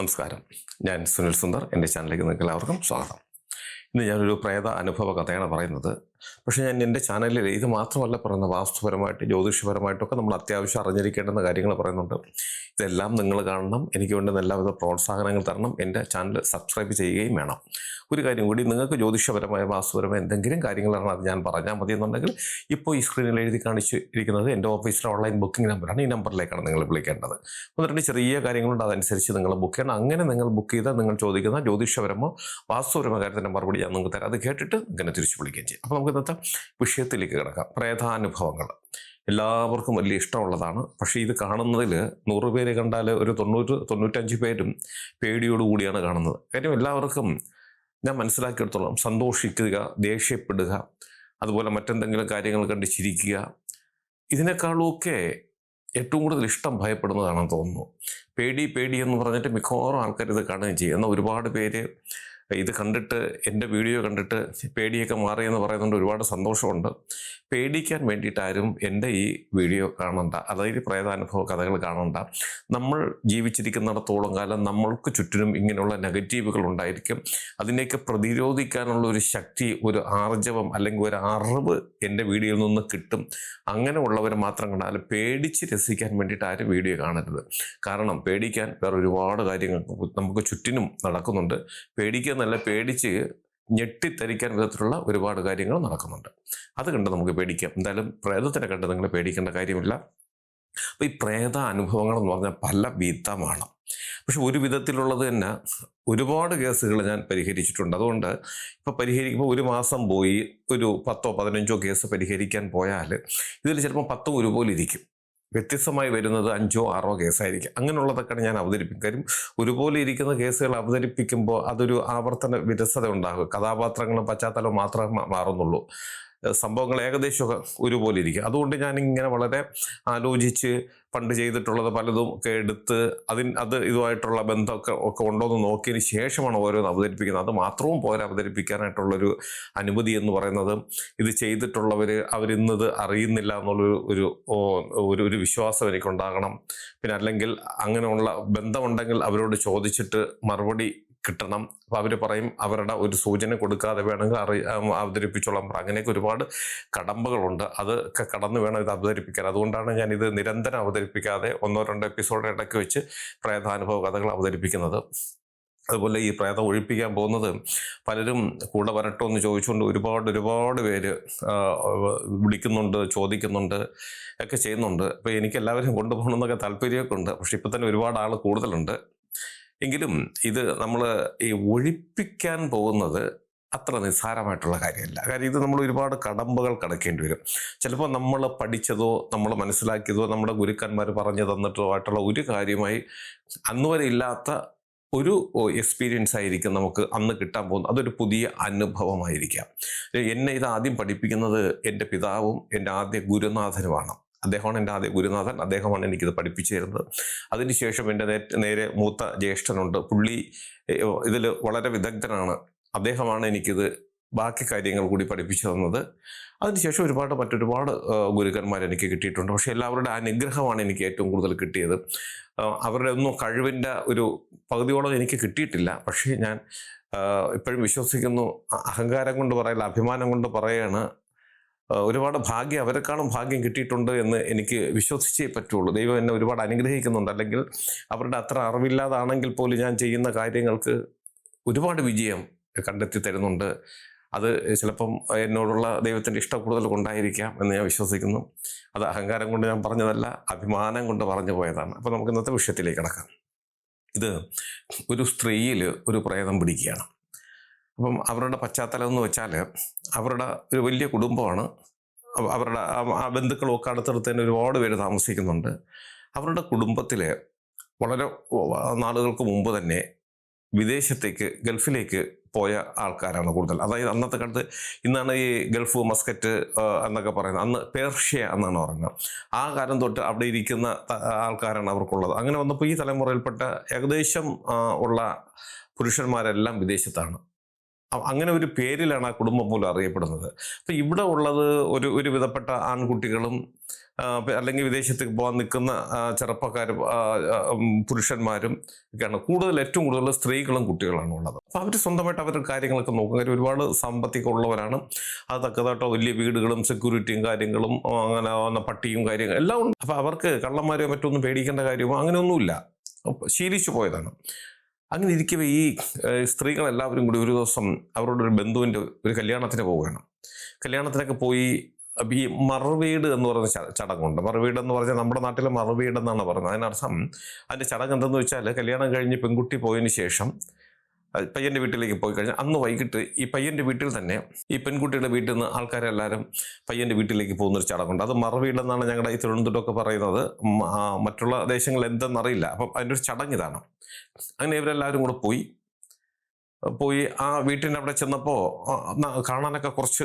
നമസ്കാരം. ഞാൻ സുനിൽ സുന്ദർ എന്റെ ചാനലിലേക്ക് നിങ്ങൾക്ക് എല്ലാവർക്കും സ്വാഗതം. ഇന്ന് ഞാനൊരു പ്രേത അനുഭവ കഥയാണ് പറയുന്നത്. പക്ഷേ ഞാൻ എന്റെ ചാനലിൽ ഇത് മാത്രമല്ല പറയുന്നത് വാസ്തുപരമായിട്ട് ജ്യോതിഷപരമായിട്ടൊക്കെ നമ്മൾ അത്യാവശ്യം അറിഞ്ഞിരിക്കേണ്ടുന്ന കാര്യങ്ങൾ പറയുന്നുണ്ട്. ഇതെല്ലാം നിങ്ങൾ കാണണം. എനിക്ക് വേണ്ടുന്ന എല്ലാവിധ പ്രോത്സാഹനങ്ങൾ തരണം. എന്റെ ചാനൽ സബ്സ്ക്രൈബ് ചെയ്യുകയും വേണം. ഒരു കാര്യം കൂടി നിങ്ങൾക്ക് ജ്യോതിഷപരമായ വാസ്തുപരമായ എന്തെങ്കിലും കാര്യങ്ങളാണ് അത് ഞാൻ പറഞ്ഞാൽ മതി എന്നുണ്ടെങ്കിൽ ഇപ്പോൾ ഈ സ്ക്രീനിൽ എഴുതി കാണിച്ചിരിക്കുന്നത് എന്റെ ഓഫീസിലെ ഓൺലൈൻ ബുക്കിംഗ് നമ്പറാണ്. ഈ നമ്പറിലേക്കാണ് നിങ്ങൾ വിളിക്കേണ്ടത്. ഒന്ന് രണ്ട് ചെറിയ കാര്യങ്ങളുണ്ട്. അതനുസരിച്ച് നിങ്ങൾ ബുക്ക് ചെയ്യണം. അങ്ങനെ നിങ്ങൾ ബുക്ക് ചെയ്താൽ നിങ്ങൾ ചോദിക്കുന്ന ജ്യോതിഷപരമോ വാസ്തുപരമോ കാര്യത്തിന്റെ മറുപടി ഞാൻ നിങ്ങൾക്ക് തരാം. അത് കേട്ടിട്ട് ഇങ്ങനെ തിരിച്ചു വിളിക്കുകയും ചെയ്യും. അപ്പോൾ നമുക്ക് ഇന്നത്തെ വിഷയത്തിലേക്ക് കിടക്കാം. പ്രേതാനുഭവങ്ങൾ. എല്ലാവർക്കും വലിയ ഇഷ്ടമുള്ളതാണ്. പക്ഷേ ഇത് കാണുന്നതിൽ നൂറ് പേര് കണ്ടാൽ ഒരു തൊണ്ണൂറ് തൊണ്ണൂറ്റഞ്ച് പേരും പേടിയോടുകൂടിയാണ് കാണുന്നത്. കാര്യം എല്ലാവർക്കും ഞാൻ മനസ്സിലാക്കിയെടുത്തോളം സന്തോഷിക്കുക ദേഷ്യപ്പെടുക അതുപോലെ മറ്റെന്തെങ്കിലും കാര്യങ്ങൾ കണ്ട് ചിരിക്കുക ഇതിനേക്കാളുമൊക്കെ ഏറ്റവും കൂടുതൽ ഇഷ്ടം ഭയപ്പെടുന്നതാണെന്ന് തോന്നുന്നു. പേടി പേടി എന്ന് പറഞ്ഞിട്ട് മിക്കവാറും ആൾക്കാർ ഇത് കാണുകയും ചെയ്യും. എന്നാൽ ഒരുപാട് പേര് ഇത് കണ്ടിട്ട് എന്റെ വീഡിയോ കണ്ടിട്ട് പേടിയൊക്കെ മാറി എന്ന് പറയുന്നുണ്ട് ഒരുപാട് സന്തോഷമുണ്ട്. പേടിക്കാൻ വേണ്ടിയിട്ട് ആരും എന്റെ ഈ വീഡിയോ കാണണ്ട. അതായത് പ്രേതാനുഭവ കഥകൾ കാണണ്ട. നമ്മൾ ജീവിച്ചിരിക്കുന്നിടത്തോളം കാലം നമ്മൾക്ക് ചുറ്റിനും ഇങ്ങനെയുള്ള നെഗറ്റീവുകൾ ഉണ്ടായിരിക്കും. അതിനെയൊക്കെ പ്രതിരോധിക്കാനുള്ള ഒരു ശക്തി ഒരു ആർജവം അല്ലെങ്കിൽ ഒരു അറിവ് എന്റെ വീഡിയോയിൽ നിന്ന് കിട്ടും. അങ്ങനെയുള്ളവർ മാത്രം കണ്ടാൽ പേടിച്ച് രസിക്കാൻ വേണ്ടിയിട്ട് ആരും വീഡിയോ കാണരുത്. കാരണം പേടിക്കാൻ വേറെ ഒരുപാട് കാര്യങ്ങൾ നമുക്ക് ചുറ്റിനും നടക്കുന്നുണ്ട്. പേടിക്കുക എന്നല്ല പേടിച്ച് ഞെട്ടിത്തരിക്കാൻ വിധത്തിലുള്ള ഒരുപാട് കാര്യങ്ങൾ നടക്കുന്നുണ്ട്. അത് കണ്ട് നമുക്ക് പേടിക്കാം. എന്തായാലും പ്രേതത്തിനെ കണ്ട് നിങ്ങൾ പേടിക്കേണ്ട കാര്യമില്ല. അപ്പോൾ ഈ പ്രേത അനുഭവങ്ങൾ എന്ന് പറഞ്ഞാൽ പല വിധമാണ്. പക്ഷെ ഒരു വിധത്തിലുള്ളത് തന്നെ ഒരുപാട് കേസുകൾ ഞാൻ പരിഹരിച്ചിട്ടുണ്ട്. അതുകൊണ്ട് ഇപ്പോൾ പരിഹരിക്കുമ്പോൾ ഒരു മാസം പോയി ഒരു പത്തോ പതിനഞ്ചോ കേസ് പരിഹരിക്കാൻ പോയാൽ ഇതിൽ ചിലപ്പോൾ പത്തും ഒരുപോലെ ഇരിക്കും. വ്യത്യസ്തമായി വരുന്നത് അഞ്ചോ ആറോ കേസായിരിക്കും. അങ്ങനെയുള്ളതൊക്കെയാണ് ഞാൻ അവതരിപ്പിക്കും. കാര്യം ഒരുപോലെ ഇരിക്കുന്ന കേസുകൾ അവതരിപ്പിക്കുമ്പോൾ അതൊരു ആവർത്തന വിരസത ഉണ്ടാകും. കഥാപാത്രങ്ങളും പശ്ചാത്തലവും മാത്രമേ മാറുന്നുള്ളൂ. സംഭവങ്ങൾ ഏകദേശമൊക്കെ ഒരുപോലെ ഇരിക്കും. അതുകൊണ്ട് ഞാൻ ഇങ്ങനെ വളരെ ആലോചിച്ച് പണ്ട് ചെയ്തിട്ടുള്ളത് പലതും ഒക്കെ എടുത്ത് അതിന് അത് ഇതുമായിട്ടുള്ള ബന്ധമൊക്കെ ഒക്കെ ഉണ്ടോ എന്ന് നോക്കിയതിന് ശേഷമാണ് ഓരോന്ന് അവതരിപ്പിക്കുന്നത്. അത് മാത്രവും പോരാ അവതരിപ്പിക്കാനായിട്ടുള്ളൊരു അനുമതി എന്ന് പറയുന്നത് ഇത് ചെയ്തിട്ടുള്ളവർ അവരിന്നത് അറിയുന്നില്ല എന്നുള്ളൊരു ഒരു ഒരു ഒരു വിശ്വാസം എനിക്കുണ്ടാകണം. പിന്നെ അല്ലെങ്കിൽ അങ്ങനെയുള്ള ബന്ധമുണ്ടെങ്കിൽ അവരോട് ചോദിച്ചിട്ട് മറുപടി കിട്ടണം. അപ്പോൾ അവർ പറയും അവരുടെ ഒരു സൂചന കൊടുക്കാതെ വേണമെങ്കിൽ അറി അവതരിപ്പിച്ചോളാം. അങ്ങനെയൊക്കെ ഒരുപാട് കടമ്പകളുണ്ട്. അതൊക്കെ കടന്നു വേണം ഇത് അവതരിപ്പിക്കാൻ. അതുകൊണ്ടാണ് ഞാൻ ഇത് നിരന്തരം അവതരിപ്പിക്കാതെ ഒന്നോ രണ്ടോ എപ്പിസോഡ് ഇടയ്ക്ക് വെച്ച് പ്രേതാനുഭവ കഥകൾ അവതരിപ്പിക്കുന്നത്. അതുപോലെ ഈ പ്രേതം ഒഴിപ്പിക്കാൻ പോകുന്നത് പലരും കൂടെ വരട്ടോ എന്ന് ചോദിച്ചുകൊണ്ട് ഒരുപാട് ഒരുപാട് പേര് വിളിക്കുന്നുണ്ട് ചോദിക്കുന്നുണ്ട് ഒക്കെ ചെയ്യുന്നുണ്ട്. അപ്പോൾ എനിക്ക് എല്ലാവരും കൊണ്ടുപോകണം എന്നൊക്കെ താല്പര്യമൊക്കെ ഉണ്ട്. പക്ഷെ ഇപ്പം തന്നെ ഒരുപാട് ആൾ കൂടുതലുണ്ട്. എങ്കിലും ഇത് നമ്മൾ ഈ ഒഴിപ്പിക്കാൻ പോകുന്നത് അത്ര നിസ്സാരമായിട്ടുള്ള കാര്യമല്ല. കാര്യം ഇത് നമ്മൾ ഒരുപാട് കടമ്പകൾ കടക്കേണ്ടി വരും. ചിലപ്പോൾ നമ്മൾ പഠിച്ചതോ നമ്മൾ മനസ്സിലാക്കിയതോ നമ്മുടെ ഗുരുക്കന്മാർ പറഞ്ഞു തന്നിട്ടോ ആയിട്ടുള്ള ഒരു കാര്യമായി അന്ന് വരെ ഇല്ലാത്ത ഒരു എക്സ്പീരിയൻസ് ആയിരിക്കും നമുക്ക് അന്ന് കിട്ടാൻ പോകുന്നത്. അതൊരു പുതിയ അനുഭവമായിരിക്കാം. എന്നെ ഇത് ആദ്യം പഠിപ്പിക്കുന്നത് എന്റെ പിതാവും എന്റെ ആദ്യ ഗുരുനാഥനുമാണ്. അദ്ദേഹമാണ് എന്റെ ആദ്യ ഗുരുനാഥൻ. അദ്ദേഹമാണ് എനിക്കിത് പഠിപ്പിച്ചു തരുന്നത് അതിനുശേഷം എന്റെ നേരെ മൂത്ത ജ്യേഷ്ഠനുണ്ട്. പുള്ളി ഇതിൽ വളരെ വിദഗ്ധനാണ്. അദ്ദേഹമാണ് എനിക്കിത് ബാക്കി കാര്യങ്ങൾ കൂടി പഠിപ്പിച്ചു തന്നത്. അതിനുശേഷം ഒരുപാട് മറ്റൊരുപാട് ഗുരുക്കന്മാർ എനിക്ക് കിട്ടിയിട്ടുണ്ട്. പക്ഷേ എല്ലാവരുടെ അനുഗ്രഹമാണ് എനിക്ക് ഏറ്റവും കൂടുതൽ കിട്ടിയത്. അവരുടെ ഒന്നും കഴിവിന്റെ ഒരു പകുതിയോളം എനിക്ക് കിട്ടിയിട്ടില്ല. പക്ഷേ ഞാൻ ഇപ്പോഴും വിശ്വസിക്കുന്നു. അഹങ്കാരം കൊണ്ട് പറയില്ല അഭിമാനം കൊണ്ട് പറയാണ്. ഒരുപാട് ഭാഗ്യം അവരെക്കാളും ഭാഗ്യം കിട്ടിയിട്ടുണ്ട് എന്ന് എനിക്ക് വിശ്വസിച്ചേ പറ്റുള്ളൂ. ദൈവം എന്നെ ഒരുപാട് അനുഗ്രഹിക്കുന്നുണ്ട്. അല്ലെങ്കിൽ അവരുടെ അത്ര അറിവില്ലാതാണെങ്കിൽ പോലും ഞാൻ ചെയ്യുന്ന കാര്യങ്ങൾക്ക് ഒരുപാട് വിജയം കണ്ടെത്തി തരുന്നുണ്ട്. അത് ചിലപ്പം എന്നോടുള്ള ദൈവത്തിന്റെ ഇഷ്ടം കൂടുതൽ കൊണ്ടായിരിക്കാം എന്ന് ഞാൻ വിശ്വസിക്കുന്നു. അത് അഹങ്കാരം കൊണ്ട് ഞാൻ പറഞ്ഞതല്ല അഭിമാനം കൊണ്ട് പറഞ്ഞു പോയതാണ്. അപ്പോൾ നമുക്ക് ഇന്നത്തെ വിഷയത്തിലേക്ക് കിടക്കാം. ഇത് ഒരു സ്ത്രീയിൽ ഒരു പ്രേതം പിടിക്കുകയാണ്. അപ്പം അവരുടെ പശ്ചാത്തലം എന്ന് വെച്ചാൽ അവരുടെ ഒരു വലിയ കുടുംബമാണ്. അവരുടെ ആ- ബന്ധുക്കളൊക്കെ അടുത്തടുത്ത് തന്നെ ഒരുപാട് പേര് താമസിക്കുന്നുണ്ട്. അവരുടെ കുടുംബത്തിൽ വളരെ നാളുകൾക്ക് മുമ്പ് തന്നെ വിദേശത്തേക്ക് ഗൾഫിലേക്ക് പോയ ആൾക്കാരാണ് കൂടുതൽ. അതായത് അന്നത്തെ കാലത്ത് ഇന്നാണ് ഈ ഗൾഫ് മസ്കറ്റ് എന്നൊക്കെ പറയുന്നത്. അന്ന് പേർഷ്യ എന്നാണ് പറയുന്നത്. ആ കാലം തൊട്ട് അവിടെ ഇരിക്കുന്ന ആൾക്കാരാണ് അവർക്കുള്ളത്. അങ്ങനെ വന്നപ്പോൾ ഈ തലമുറയിൽപ്പെട്ട ഏകദേശം ഉള്ള പുരുഷന്മാരെല്ലാം വിദേശത്താണ്. അങ്ങനെ ഒരു പേരിലാണ് ആ കുടുംബം പോലും അറിയപ്പെടുന്നത്. അപ്പം ഇവിടെ ഉള്ളത് ഒരു ഒരു വിധപ്പെട്ട ആൺകുട്ടികളും അല്ലെങ്കിൽ വിദേശത്തേക്ക് പോകാൻ നിൽക്കുന്ന ചെറുപ്പക്കാരും പുരുഷന്മാരും ഒക്കെയാണ്. കൂടുതൽ ഏറ്റവും കൂടുതൽ സ്ത്രീകളും കുട്ടികളാണ് ഉള്ളത്. അപ്പോൾ അവർ സ്വന്തമായിട്ട് അവരുടെ കാര്യങ്ങളൊക്കെ നോക്കും. കാര്യം ഒരുപാട് സാമ്പത്തികം ഉള്ളവരാണ്. അത് തക്കതായിട്ടോ വലിയ വീടുകളും സെക്യൂരിറ്റിയും കാര്യങ്ങളും അങ്ങനെ വന്ന പട്ടിയും കാര്യങ്ങളും എല്ലാം ഉണ്ട്. അപ്പോൾ അവർക്ക് കള്ളന്മാരെയോ മറ്റൊന്നും പേടിക്കേണ്ട കാര്യമോ അങ്ങനെയൊന്നുമില്ല. ശീലിച്ചു പോയതാണ്. അങ്ങനെ ഇരിക്കവേ ഈ സ്ത്രീകൾ എല്ലാവരും കൂടി ഒരു ദിവസം അവരുടെ ഒരു ബന്ധുവിന്റെ ഒരു കല്യാണത്തിന് പോവുകയാണ്. കല്യാണത്തിനൊക്കെ പോയി ഈ മറുവീട് എന്ന് പറയുന്ന ചടങ്ങുണ്ട്. മറുവീട് എന്ന് പറഞ്ഞാൽ നമ്മുടെ നാട്ടിലെ മറുവീട് എന്നാണ് പറയുന്നത്. അതിനർത്ഥം അതിന്റെ ചടങ്ങ് എന്തെന്ന് വെച്ചാൽ കല്യാണം കഴിഞ്ഞ് പെൺകുട്ടി പോയതിന് ശേഷം പയ്യന്റെ വീട്ടിലേക്ക് പോയി കഴിഞ്ഞാൽ അന്ന് വൈകിട്ട് ഈ പയ്യന്റെ വീട്ടിൽ തന്നെ ഈ പെൺകുട്ടിയുടെ വീട്ടിൽ നിന്ന് ആൾക്കാരെല്ലാവരും പയ്യന്റെ വീട്ടിലേക്ക് പോകുന്നൊരു ചടങ്ങുണ്ട്. അത് മറവിയില്ലെന്നാണ് ഞങ്ങളുടെ ഈ തിരുവനന്തപുരമൊക്കെ പറയുന്നത്. മറ്റുള്ള ദേശങ്ങൾ എന്തെന്നറിയില്ല. അപ്പം അതിന്റെ ഒരു ചടങ്ങ് ഇതാണ്. അങ്ങനെ ഇവരെല്ലാവരും കൂടെ പോയി പോയി ആ വീട്ടിന്റെ അവിടെ ചെന്നപ്പോൾ കാണാനൊക്കെ കുറച്ച്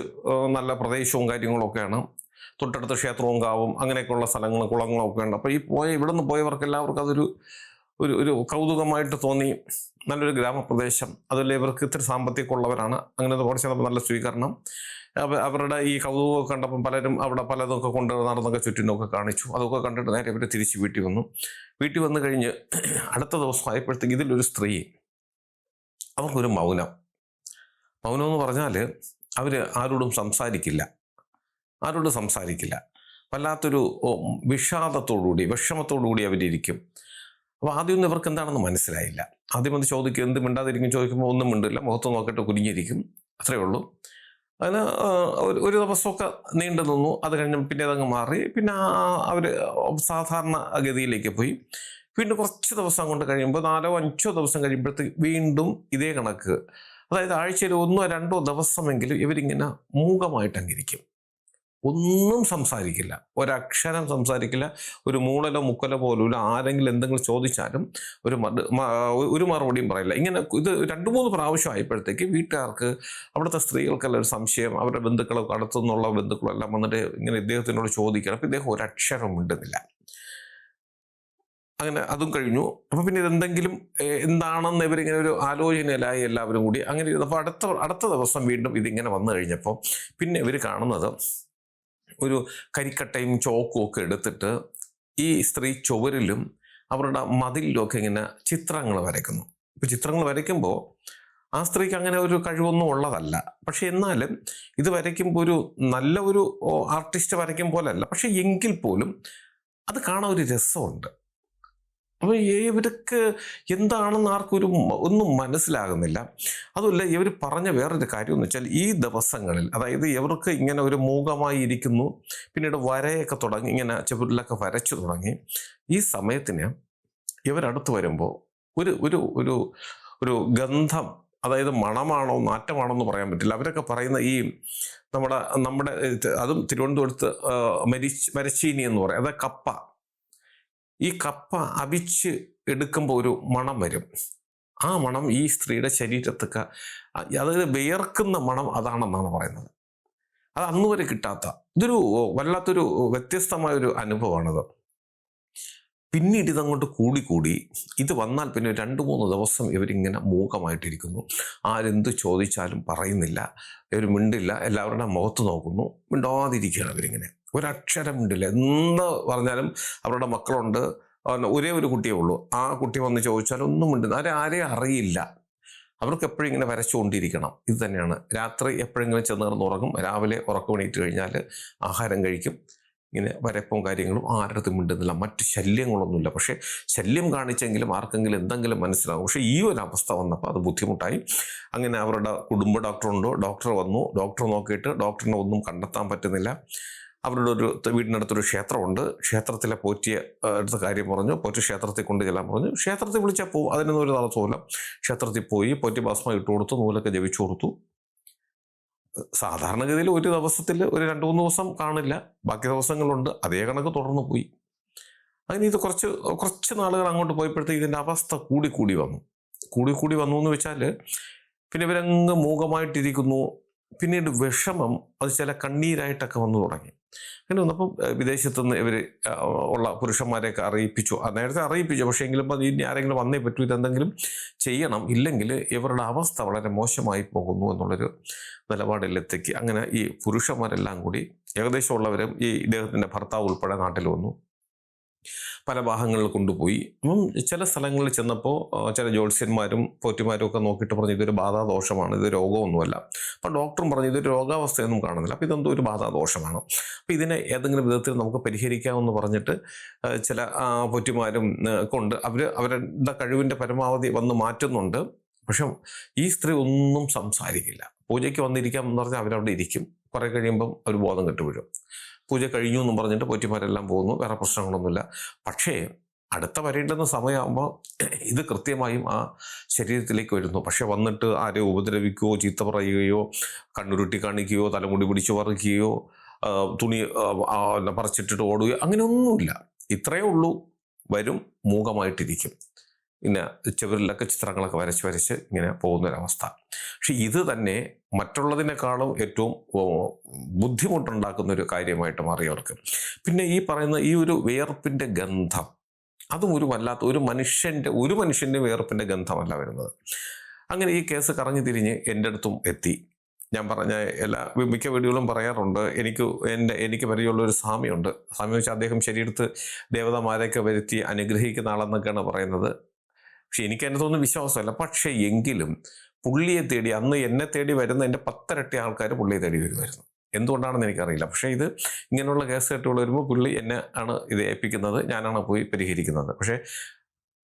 നല്ല പ്രദേശവും കാര്യങ്ങളൊക്കെയാണ്. തൊട്ടടുത്ത ക്ഷേത്രവും കാവും അങ്ങനെയൊക്കെയുള്ള സ്ഥലങ്ങളും കുളങ്ങളും ഒക്കെ ഉണ്ട് അപ്പോൾ ഈ പോയ ഇവിടെ നിന്ന് പോയവർക്ക് എല്ലാവർക്കും അതൊരു ഒരു ഒരു കൗതുകമായിട്ട് തോന്നി. നല്ലൊരു ഗ്രാമപ്രദേശം. അതുപോലെ ഇവർക്ക് ഇത്തിരി സാമ്പത്തികം ഉള്ളവരാണ് അങ്ങനെ കുറച്ച് ചെന്നപ്പോൾ നല്ല സ്വീകരണം. അവരുടെ ഈ കൗതുകമൊക്കെ കണ്ടപ്പം പലരും അവിടെ പലതൊക്കെ കൊണ്ട് നടന്നൊക്കെ ചുറ്റിനൊക്കെ കാണിച്ചു. അതൊക്കെ കണ്ടിട്ട് നേരെ ഇവർ തിരിച്ച് വീട്ടിൽ വന്നു. വീട്ടിൽ വന്നു കഴിഞ്ഞ് അടുത്ത ദിവസം ആയപ്പോഴത്തേക്ക് ഇതിലൊരു സ്ത്രീ അവർക്കൊരു മൗനം. മൗനം എന്ന് പറഞ്ഞാൽ അവർ ആരോടും സംസാരിക്കില്ല. ആരോടും സംസാരിക്കില്ല. വല്ലാത്തൊരു വിഷാദത്തോടുകൂടി വിഷമത്തോടുകൂടി അവരിയ്ക്കും അപ്പോൾ ആദ്യമൊന്നും ഇവർക്ക് എന്താണെന്ന് മനസ്സിലായില്ല. ആദ്യം ഒന്ന് ചോദിക്കും എന്ത് മിണ്ടാതിരിക്കും ചോദിക്കുമ്പോൾ ഒന്നും മിണ്ടില്ല. മുഖത്ത് നോക്കിയിട്ട് കുനിഞ്ഞിരിക്കും. അത്രയേ ഉള്ളൂ. അതിന് ഒരു ദിവസമൊക്കെ നീണ്ടു നിന്നു. അത് കഴിഞ്ഞ് പിന്നെ അതങ്ങ് മാറി. പിന്നെ അവർ സാധാരണ ഗതിയിലേക്ക് പോയി. വീണ്ടും കുറച്ച് ദിവസം കൊണ്ട് കഴിയുമ്പോൾ നാലോ അഞ്ചോ ദിവസം കഴിയുമ്പോഴത്തേക്ക് വീണ്ടും ഇതേ കണക്ക്. അതായത് ആഴ്ചയിൽ ഒന്നോ രണ്ടോ ദിവസമെങ്കിലും ഇവരിങ്ങനെ മൂകമായിട്ടങ്ങിരിക്കും. ഒന്നും സംസാരിക്കില്ല. ഒരക്ഷരം സംസാരിക്കില്ല. ഒരു മൂളലോ മുക്കലോ പോലും ആരെങ്കിലും എന്തെങ്കിലും ചോദിച്ചാലും ഒരു ഒരു മറുപടിയും പറയില്ല. ഇങ്ങനെ ഇത് രണ്ട് മൂന്ന് പ്രാവശ്യം ആയപ്പോഴത്തേക്ക് വീട്ടുകാർക്ക് അവിടുത്തെ സ്ത്രീകൾക്കെല്ലാം ഒരു സംശയം അവരുടെ ബന്ധുക്കളൊക്കെ അടുത്തുനിന്നുള്ള ബന്ധുക്കളെല്ലാം വന്നിട്ട് ഇങ്ങനെ ഇദ്ദേഹത്തിനോട് ചോദിക്കണം. അപ്പം ഇദ്ദേഹം ഒരക്ഷരം ഉണ്ടെന്നില്ല അങ്ങനെ അതും കഴിഞ്ഞു. അപ്പോൾ പിന്നെ ഇതെന്തെങ്കിലും എന്താണെന്ന് ഇവരിങ്ങനെ ഒരു ആലോചനയിലായി എല്ലാവരും കൂടി അങ്ങനെ അപ്പോൾ അടുത്ത അടുത്ത ദിവസം വീണ്ടും ഇതിങ്ങനെ വന്നു കഴിഞ്ഞപ്പോൾ പിന്നെ ഇവർ കാണുന്നത് ഒരു കരിക്കട്ടയും ചോക്കും ഒക്കെ എടുത്തിട്ട് ഈ സ്ത്രീ ചുവരിലും അവരുടെ മതിലിലും ഒക്കെ ഇങ്ങനെ ചിത്രങ്ങൾ വരയ്ക്കുന്നു. ഇപ്പൊ ചിത്രങ്ങൾ വരയ്ക്കുമ്പോൾ ആ സ്ത്രീക്ക് അങ്ങനെ ഒരു കഴിവൊന്നും ഉള്ളതല്ല. പക്ഷെ എന്നാലും ഇത് വരയ്ക്കുമ്പോൾ ഒരു നല്ല ഒരു ആർട്ടിസ്റ്റ് വരയ്ക്കും പോലെയല്ല പക്ഷെ എങ്കിൽ പോലും അത് കാണാൻ ഒരു രസമുണ്ട്. അപ്പൊ ഇവർക്ക് എന്താണെന്ന് ആർക്കും ഒരു ഒന്നും മനസ്സിലാകുന്നില്ല. അതുമല്ല ഇവർ പറഞ്ഞ വേറൊരു കാര്യം എന്ന് വെച്ചാൽ ഈ ദിവസങ്ങളിൽ അതായത് ഇവർക്ക് ഇങ്ങനെ ഒരു മൂകമായി ഇരിക്കുന്നു പിന്നീട് വരയൊക്കെ തുടങ്ങി ഇങ്ങനെ ചുവരിലൊക്കെ വരച്ചു തുടങ്ങി ഈ സമയത്തിന് ഇവരടുത്ത് വരുമ്പോൾ ഒരു ഒരു ഒരു ഒരു ഗന്ധം അതായത് മണമാണോ നാറ്റമാണോ എന്ന് പറയാൻ പറ്റില്ല. അവരൊക്കെ പറയുന്ന ഈ നമ്മുടെ നമ്മുടെ അതും തിരുവനന്തപുരത്ത് മരിച്ച് മരച്ചീനി എന്ന് പറയും. അതായത് കപ്പ. ഈ കപ്പ അവിച്ച് എടുക്കുമ്പോൾ ഒരു മണം വരും. ആ മണം ഈ സ്ത്രീയുടെ ശരീരത്തൊക്കെ അതായത് വിയർക്കുന്ന മണം അതാണെന്നാണ് പറയുന്നത്. അത് അന്ന് വരെ കിട്ടാത്ത ഇതൊരു വല്ലാത്തൊരു വ്യത്യസ്തമായ ഒരു അനുഭവമാണത്. പിന്നീട് ഇതങ്ങോട്ട് കൂടിക്കൂടി ഇത് വന്നാൽ പിന്നെ രണ്ട് മൂന്ന് ദിവസം ഇവരിങ്ങനെ മൂകമായിട്ടിരിക്കുന്നു. ആരെന്ത് ചോദിച്ചാലും പറയുന്നില്ല ഇവർ മിണ്ടില്ല എല്ലാവരുടെ മുഖത്ത് നോക്കുന്നു മിണ്ടാതിരിക്കുകയാണ് ഇവരിങ്ങനെ. ഒരക്ഷരം മിണ്ടില്ല. എന്ത് പറഞ്ഞാലും അവരുടെ മക്കളുണ്ട്. ഒരേ ഒരു കുട്ടിയേ ഉള്ളൂ. ആ കുട്ടി വന്ന് ചോദിച്ചാൽ ഒന്നും ഉണ്ടെന്ന് അവരെ ആരെയും അറിയില്ല. അവർക്ക് എപ്പോഴും ഇങ്ങനെ വരച്ചുകൊണ്ടിരിക്കണം. ഇത് തന്നെയാണ്. രാത്രി എപ്പോഴെങ്കിലും ചെന്ന് കിടന്ന് ഉറങ്ങും. രാവിലെ ഉറക്കം എണീറ്റ് കഴിഞ്ഞാൽ ആഹാരം കഴിക്കും. ഇങ്ങനെ വരപ്പും കാര്യങ്ങളും ആരുടെ മിണ്ടുന്നില്ല. മറ്റ് ശല്യങ്ങളൊന്നുമില്ല. പക്ഷേ ശല്യം കാണിച്ചെങ്കിലും ആർക്കെങ്കിലും എന്തെങ്കിലും മനസ്സിലാകും പക്ഷേ ഈ ഒരു അവസ്ഥ വന്നപ്പോൾ അത് ബുദ്ധിമുട്ടായി. അങ്ങനെ അവരുടെ കുടുംബ ഡോക്ടറുണ്ടോ. ഡോക്ടർ വന്നു. ഡോക്ടർ നോക്കിയിട്ട് ഡോക്ടറിനെ ഒന്നും കണ്ടെത്താൻ പറ്റുന്നില്ല. അവരുടെ ഒരു വീടിനടുത്തൊരു ക്ഷേത്രമുണ്ട്. ക്ഷേത്രത്തിലെ പോറ്റിയ അടുത്ത കാര്യം പറഞ്ഞു. പോറ്റി ക്ഷേത്രത്തിൽ കൊണ്ട് ചെല്ലാൻ പറഞ്ഞു. ക്ഷേത്രത്തിൽ വിളിച്ചാൽ പോകും അതിനൊന്നും ഒരു തടസ്സമില്ല ക്ഷേത്രത്തിൽ പോയി പോറ്റി ഭസ്മം ഇട്ട് കൊടുത്തു നൂലൊക്കെ ജപിച്ചു കൊടുത്തു. സാധാരണഗതിയിൽ ഒരു ദിവസത്തിൽ ഒരു രണ്ട് മൂന്ന് ദിവസം കാണില്ല. ബാക്കി ദിവസങ്ങളുണ്ട്. അതേ കണക്ക് തുടർന്ന് പോയി. അങ്ങനെ ഇത് കുറച്ച് കുറച്ച് നാളുകൾ അങ്ങോട്ട് പോയപ്പോഴത്തേക്ക് ഇതിന്റെ അവസ്ഥ കൂടി കൂടി വന്നു. കൂടി കൂടി വന്നു എന്ന് വെച്ചാൽ പിന്നെ ഇവരങ്ങ് മൂകമായിട്ടിരിക്കുന്നു. പിന്നീട് വിഷമം അത് ചില കണ്ണീരായിട്ടൊക്കെ വന്നു തുടങ്ങി. അങ്ങനെ വന്നപ്പോൾ ഏഹ്, വിദേശത്തുനിന്ന് ഇവർ ഉള്ള പുരുഷന്മാരെയൊക്കെ അറിയിപ്പിച്ചു. നേരത്തെ അറിയിപ്പിച്ചു. പക്ഷേ എങ്കിലും അത് ഇനി ആരെങ്കിലും വന്നേ പറ്റൂ ഇതെന്തെങ്കിലും ചെയ്യണം. ഇല്ലെങ്കിൽ ഇവരുടെ അവസ്ഥ വളരെ മോശമായി പോകുന്നു എന്നുള്ളൊരു നിലപാടിലെത്തിക്ക്. അങ്ങനെ ഈ പുരുഷന്മാരെല്ലാം കൂടി ഏകദേശം ഉള്ളവരും ഈ ഇദ്ദേഹത്തിന്റെ ഭർത്താവ് ഉൾപ്പെടെ നാട്ടിൽ വന്നു. പല ഭാഗങ്ങളിൽ കൊണ്ടുപോയി. അപ്പം ചില സ്ഥലങ്ങളിൽ ചെന്നപ്പോൾ ചില ജ്യോത്സ്യന്മാരും പോറ്റിമാരും ഒക്കെ നോക്കിയിട്ട് പറഞ്ഞു ഇതൊരു ബാധാദോഷമാണ് ഇത് രോഗമൊന്നുമല്ല. അപ്പം ഡോക്ടറും പറഞ്ഞു ഇതൊരു രോഗാവസ്ഥയൊന്നും കാണുന്നില്ല. അപ്പം ഇതെന്തോ ഒരു ബാധാദോഷമാണ്. അപ്പം ഇതിനെ ഏതെങ്കിലും വിധത്തിൽ നമുക്ക് പരിഹരിക്കാമെന്ന് പറഞ്ഞിട്ട് ചില പോറ്റിമാരും കൊണ്ട് അവർ അവരുടെ കഴിവിന്റെ പരമാവധി വന്ന് മാറ്റുന്നുണ്ട്. പക്ഷെ ഈ സ്ത്രീ ഒന്നും സംസാരിക്കില്ല. പൂജയ്ക്ക് വന്നിരിക്കാം എന്ന് പറഞ്ഞാൽ അവരവിടെ ഇരിക്കും. കുറെ കഴിയുമ്പം അവർ ബോധം കെട്ടുവീഴും. പൂജ കഴിഞ്ഞു എന്നും പറഞ്ഞിട്ട് പോറ്റിമാരെല്ലാം പോകുന്നു വേറെ പ്രശ്നങ്ങളൊന്നുമില്ല. പക്ഷേ അടുത്ത വരേണ്ടുന്ന സമയമാകുമ്പോൾ ഇത് കൃത്യമായും ആ ശരീരത്തിലേക്ക് വരുന്നു. പക്ഷെ വന്നിട്ട് ആരെയോ ഉപദ്രവിക്കുകയോ ചീത്ത പറയുകയോ കണ്ണുരുട്ടി കാണിക്കുകയോ തലമുടി പിടിച്ചു പറിക്കുകയോ തുണി പറിച്ചിട്ടിട്ട് ഓടുകയോ അങ്ങനെയൊന്നുമില്ല. ഇത്രയേ ഉള്ളൂ. വരും മൂകമായിട്ടിരിക്കും. പിന്നെ ചുവരിലൊക്കെ ചിത്രങ്ങളൊക്കെ വരച്ച് വരച്ച് ഇങ്ങനെ പോകുന്നൊരവസ്ഥ. പക്ഷെ ഇത് തന്നെ മറ്റുള്ളതിനേക്കാളും ഏറ്റവും ബുദ്ധിമുട്ടുണ്ടാക്കുന്ന ഒരു കാര്യമായിട്ട് മാറി അവർക്ക്. പിന്നെ ഈ പറയുന്ന ഈ ഒരു വിയർപ്പിന്റെ ഗന്ധം അതും ഒരു വല്ലാത്ത ഒരു മനുഷ്യന്റെ ഒരു മനുഷ്യന്റെ വിയർപ്പിന്റെ ഗന്ധമല്ല വരുന്നത്. അങ്ങനെ ഈ കേസ് കറങ്ങി തിരിഞ്ഞ് എന്റെ അടുത്തും എത്തി. ഞാൻ പറഞ്ഞ എല്ലാ മിക്ക വീടുകളും പറയാറുണ്ട് എനിക്ക് എന്റെ എനിക്ക് പരിചയമുള്ള ഒരു സ്വാമിയുണ്ട്. സ്വാമി വെച്ചാൽ അദ്ദേഹം ശരീരത്ത് ദേവതമാരെയൊക്കെ വരുത്തി അനുഗ്രഹിക്കുന്ന ആളെന്നൊക്കെയാണ് പറയുന്നത്. പക്ഷെ എനിക്ക് അതിനകത്തൊന്നും വിശ്വാസമല്ല. പക്ഷേ എങ്കിലും പുള്ളിയെ തേടി അന്ന് എന്നെ തേടി വരുന്ന എന്റെ പത്തരട്ടി ആൾക്കാർ പുള്ളിയെ തേടി വരുമായിരുന്നു. എന്തുകൊണ്ടാണെന്ന് എനിക്കറിയില്ല. പക്ഷേ ഇത് ഇങ്ങനെയുള്ള കേസ് കെട്ടുകൾ വരുമ്പോൾ പുള്ളി എന്നെ ആണ് ഇത് ഏൽപ്പിക്കുന്നത് ഞാനാണ് പോയി പരിഹരിക്കുന്നത്. പക്ഷേ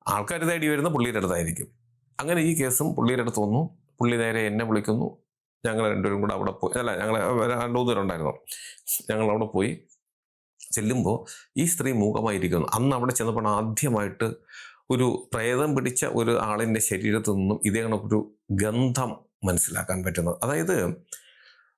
ആൾക്കാർ തേടി വരുന്ന പുള്ളിയുടെ അടുത്തായിരിക്കും. അങ്ങനെ ഈ കേസും പുള്ളിയുടെ അടുത്ത് വന്നു. പുള്ളി നേരെ എന്നെ വിളിക്കുന്നു. ഞങ്ങൾ രണ്ടുപേരും കൂടെ അവിടെ പോയി. അല്ല ഞങ്ങൾ രണ്ടു മൂന്ന് പേരുണ്ടായിരുന്നു. ഞങ്ങൾ അവിടെ പോയി ചെല്ലുമ്പോൾ ഈ സ്ത്രീ മൂകമായിരിക്കുന്നു. അന്ന് അവിടെ ചെന്നപ്പോൾ ആദ്യമായിട്ട് ഒരു പ്രേതം പിടിച്ച ഒരു ആളിന്റെ ശരീരത്തു നിന്നും ഇതേ കണക്കൊരു ഗന്ധം മനസ്സിലാക്കാൻ പറ്റുന്നത്. അതായത്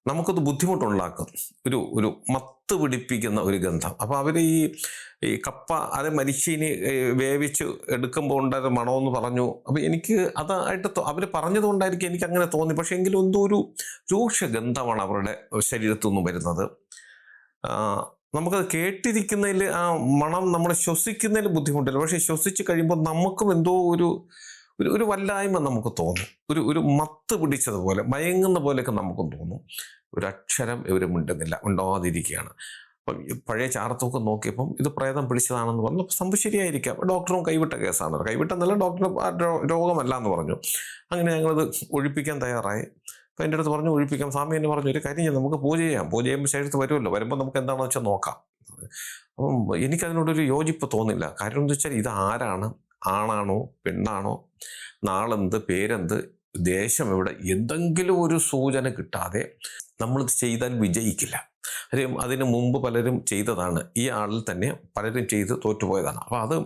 നമുക്കത് ബുദ്ധിമുട്ടുണ്ടാക്കും. ഒരു ഒരു മത്ത് പിടിപ്പിക്കുന്ന ഒരു ഗന്ധം. അപ്പോൾ അവർ ഈ ഈ കപ്പ അത് മരിച്ചീനി വേവിച്ച് എടുക്കുമ്പോൾ ഉണ്ടായ മണമെന്ന് പറഞ്ഞു. അപ്പോൾ എനിക്ക് അതായിട്ട് അവർ പറഞ്ഞതുകൊണ്ടായിരിക്കും എനിക്ക് അങ്ങനെ തോന്നി. പക്ഷേ എങ്കിലും എന്തോ ഒരു രൂക്ഷ ഗന്ധമാണ് അവരുടെ ശരീരത്തു നിന്നും വരുന്നത്. നമുക്കത് കേട്ടിരിക്കുന്നതിൽ ആ മണം നമ്മൾ ശ്വസിക്കുന്നതിൽ ബുദ്ധിമുട്ടില്ല. പക്ഷെ ശ്വസിച്ച് കഴിയുമ്പോൾ നമുക്കും എന്തോ ഒരു ഒരു ഒരു വല്ലായ്മ നമുക്ക് തോന്നും. ഒരു ഒരു മത്ത് പിടിച്ചതുപോലെ മയങ്ങുന്ന പോലെയൊക്കെ നമുക്കും തോന്നും. ഒരു അക്ഷരം ഇവർ മിണ്ടുന്നില്ല ഉണ്ടാവാതിരിക്കുകയാണ് അപ്പം പഴയ ചാർത്തമൊക്കെ നോക്കിയപ്പം ഇത് പ്രേതം പിടിച്ചതാണെന്ന് പറഞ്ഞു. സംഭവം ശരിയായിരിക്കാം. ഡോക്ടറും കൈവിട്ട കേസാണ്. കൈവിട്ടെന്നല്ല ഡോക്ടർ രോഗമല്ല എന്ന് പറഞ്ഞു. അങ്ങനെ ഞങ്ങളത് ഒഴിപ്പിക്കാൻ തയ്യാറായി. അപ്പം എന്റെ അടുത്ത് പറഞ്ഞു ഒഴിപ്പിക്കാം. സ്വാമി എന്നെ പറഞ്ഞു ഒരു കാര്യം ചെയ്യാം നമുക്ക് പൂജ ചെയ്യാം. പൂജ ചെയ്യുമ്പോൾ ശരീരത്ത് വരുമല്ലോ. വരുമ്പോൾ നമുക്ക് എന്താണെന്ന് വെച്ചാൽ നോക്കാം. അപ്പം എനിക്കതിനോടൊരു യോജിപ്പ് തോന്നില്ല. കാര്യം എന്ന് വെച്ചാൽ ഇത് ആരാണ്? ആണാണോ? പെണ്ണാണോ? നാളെന്ത്? പേരെന്ത്? ദേശം എവിടെ? എന്തെങ്കിലും ഒരു സൂചന കിട്ടാതെ നമ്മൾ ചെയ്താൽ വിജയിക്കില്ല. അതിന് മുമ്പ് പലരും ചെയ്തതാണ്. ഈ ആളിൽ തന്നെ പലരും ചെയ്ത് തോറ്റുപോയതാണ്. അപ്പോൾ അത്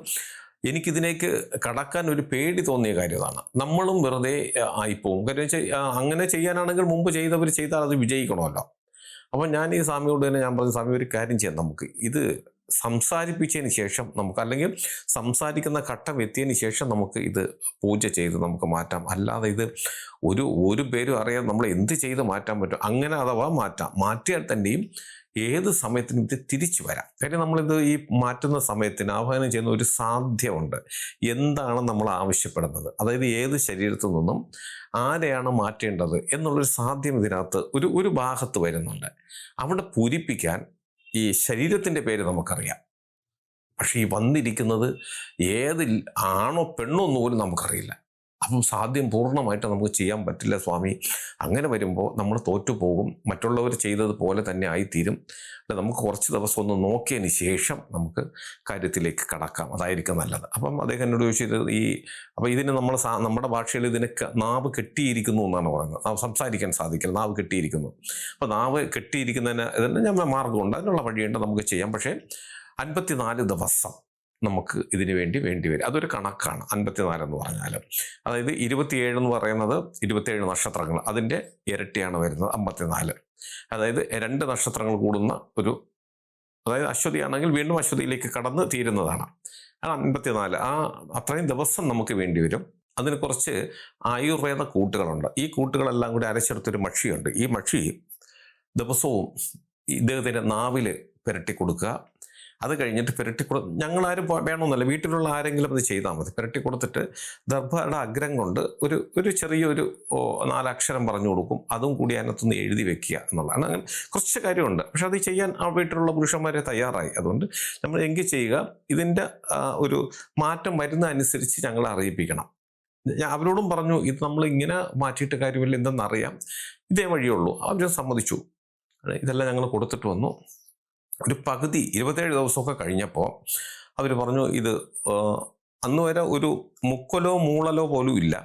എനിക്കിതിലേക്ക് കടക്കാൻ ഒരു പേടി തോന്നിയ കാര്യമാണ് നമ്മളും വെറുതെ ആയിപ്പോവും. കാര്യം വെച്ചാൽ അങ്ങനെ ചെയ്യാനാണെങ്കിൽ മുമ്പ് ചെയ്തവർ ചെയ്താൽ അത് വിജയിക്കണമല്ലോ. അപ്പം ഞാൻ ഈ സ്വാമിയോട് തന്നെ ഞാൻ പറഞ്ഞു സ്വാമി ഒരു കാര്യം ചെയ്യാം നമുക്ക്. ഇത് സംസാരിപ്പിച്ചതിന് ശേഷം നമുക്ക് അല്ലെങ്കിൽ സംസാരിക്കുന്ന ഘട്ടം എത്തിയതിന് ശേഷം നമുക്ക് ഇത് പൂജ ചെയ്ത് നമുക്ക് മാറ്റാം. അല്ലാതെ ഇത് ഒരു ഒരു പേരും അറിയാതെ നമ്മൾ എന്ത് ചെയ്ത് മാറ്റാൻ പറ്റും? അങ്ങനെ അഥവാ മാറ്റാം. മാറ്റിയാൽ തന്നെയും ഏത് സമയത്തിനും ഇത് തിരിച്ചു വരാം. കാര്യം നമ്മളിത് ഈ മാറ്റുന്ന സമയത്തിന് ആഹ്വാനം ചെയ്യുന്ന ഒരു സാധ്യമുണ്ട് എന്താണ് നമ്മൾ ആവശ്യപ്പെടുന്നത്? അതായത് ഏത് ശരീരത്തു നിന്നും ആരെയാണ് മാറ്റേണ്ടത് എന്നുള്ളൊരു സാധ്യം ഇതിനകത്ത് ഒരു ഒരു ഭാഗത്ത് വരുന്നുണ്ട്. അവിടെ പൂരിപ്പിക്കാൻ ഈ ശരീരത്തിന്റെ പേര് നമുക്കറിയാം. പക്ഷേ ഈ വന്നിരിക്കുന്നത് ഏതിൽ ആണോ പെണ്ണോ എന്ന് പോലും നമുക്കറിയില്ല. അപ്പം സാധ്യം പൂർണമായിട്ട് നമുക്ക് ചെയ്യാൻ പറ്റില്ല സ്വാമി. അങ്ങനെ വരുമ്പോൾ നമ്മൾ തോറ്റുപോകും മറ്റുള്ളവർ ചെയ്തതുപോലെ തന്നെ ആയിത്തീരും. അല്ല നമുക്ക് കുറച്ച് ദിവസം ഒന്ന് നോക്കിയതിന് ശേഷം നമുക്ക് കാര്യത്തിലേക്ക് കടക്കാം. അതായിരിക്കും നല്ലത്. അപ്പം അദ്ദേഹം എന്നോട് ചോദിച്ചത് ഈ അപ്പോൾ ഇതിന് നമ്മൾ നമ്മുടെ ഭാഷയിൽ ഇതിന് നാവ് കെട്ടിയിരിക്കുന്നു എന്നാണ് പറയുന്നത്. നാവ് സംസാരിക്കാൻ സാധിക്കില്ല. നാവ് കെട്ടിയിരിക്കുന്നു. അപ്പോൾ നാവ് കെട്ടിയിരിക്കുന്നതിന് ഇതിന് ഞാൻ മാർഗമുണ്ട്. അതിനുള്ള വഴിയുണ്ട് നമുക്ക് ചെയ്യാം. പക്ഷേ അൻപത്തിനാല് ദിവസം നമുക്ക് ഇതിനു വേണ്ടി വേണ്ടി വരും. അതൊരു കണക്കാണ്. അൻപത്തിനാല് എന്ന് പറഞ്ഞാൽ അതായത് ഇരുപത്തിയേഴ് എന്ന് പറയുന്നത് ഇരുപത്തിയേഴ് നക്ഷത്രങ്ങൾ. അതിന്റെ ഇരട്ടിയാണ് വരുന്നത് അമ്പത്തിനാല്. അതായത് രണ്ട് നക്ഷത്രങ്ങൾ കൂടുന്ന ഒരു അതായത് അശ്വതി ആണെങ്കിൽ വീണ്ടും അശ്വതിയിലേക്ക് കടന്ന് തീരുന്നതാണ്. അത് അൻപത്തിനാല് ആ അത്രയും ദിവസം നമുക്ക് വേണ്ടി വരും. അതിന് കുറച്ച് ആയുർവേദ കൂട്ടുകളുണ്ട്. ഈ കൂട്ടുകളെല്ലാം കൂടി അരച്ചെടുത്തൊരു മക്ഷിയുണ്ട് ഈ മക്ഷി ദിവസവും ഇദ്ദേഹത്തിന്റെ നാവിൽ പുരട്ടി കൊടുക്കുക അത് കഴിഞ്ഞിട്ട് പുരട്ടി കൊടു ഞങ്ങളാരും വേണമെന്നല്ല വീട്ടിലുള്ള ആരെങ്കിലും അത് ചെയ്താൽ മതി. പുരട്ടി കൊടുത്തിട്ട് ദർഭയുടെ അഗ്രം കൊണ്ട് ഒരു ഒരു ചെറിയൊരു നാലക്ഷരം പറഞ്ഞു കൊടുക്കും. അതും കൂടി അതിനകത്തുനിന്ന് എഴുതി വെക്കുക എന്നുള്ളതാണ്. അങ്ങനെ കുറച്ച് കാര്യമുണ്ട്. പക്ഷെ അത് ചെയ്യാൻ ആ വീട്ടിലുള്ള പുരുഷന്മാരെ തയ്യാറായി. അതുകൊണ്ട് നമ്മൾ എങ്കിൽ ചെയ്യുക ഇതിന്റെ ഒരു മാറ്റം വരുന്ന അനുസരിച്ച് ഞങ്ങളെ അറിയിപ്പിക്കണം. ഞാൻ അവരോടും പറഞ്ഞു ഇത് നമ്മൾ ഇങ്ങനെ മാറ്റിയിട്ട് കാര്യമില്ല. എന്തെന്നറിയാം. ഇതേ വഴിയുള്ളൂ അവർ സമ്മതിച്ചു. ഇതെല്ലാം ഞങ്ങൾ കൊടുത്തിട്ട് വന്നു. ഒരു പകുതി ഇരുപത്തേഴ് ദിവസമൊക്കെ കഴിഞ്ഞപ്പോൾ അവർ പറഞ്ഞു ഇത് അന്ന് വരെ ഒരു മുക്കലോ മൂളലോ പോലും ഇല്ല.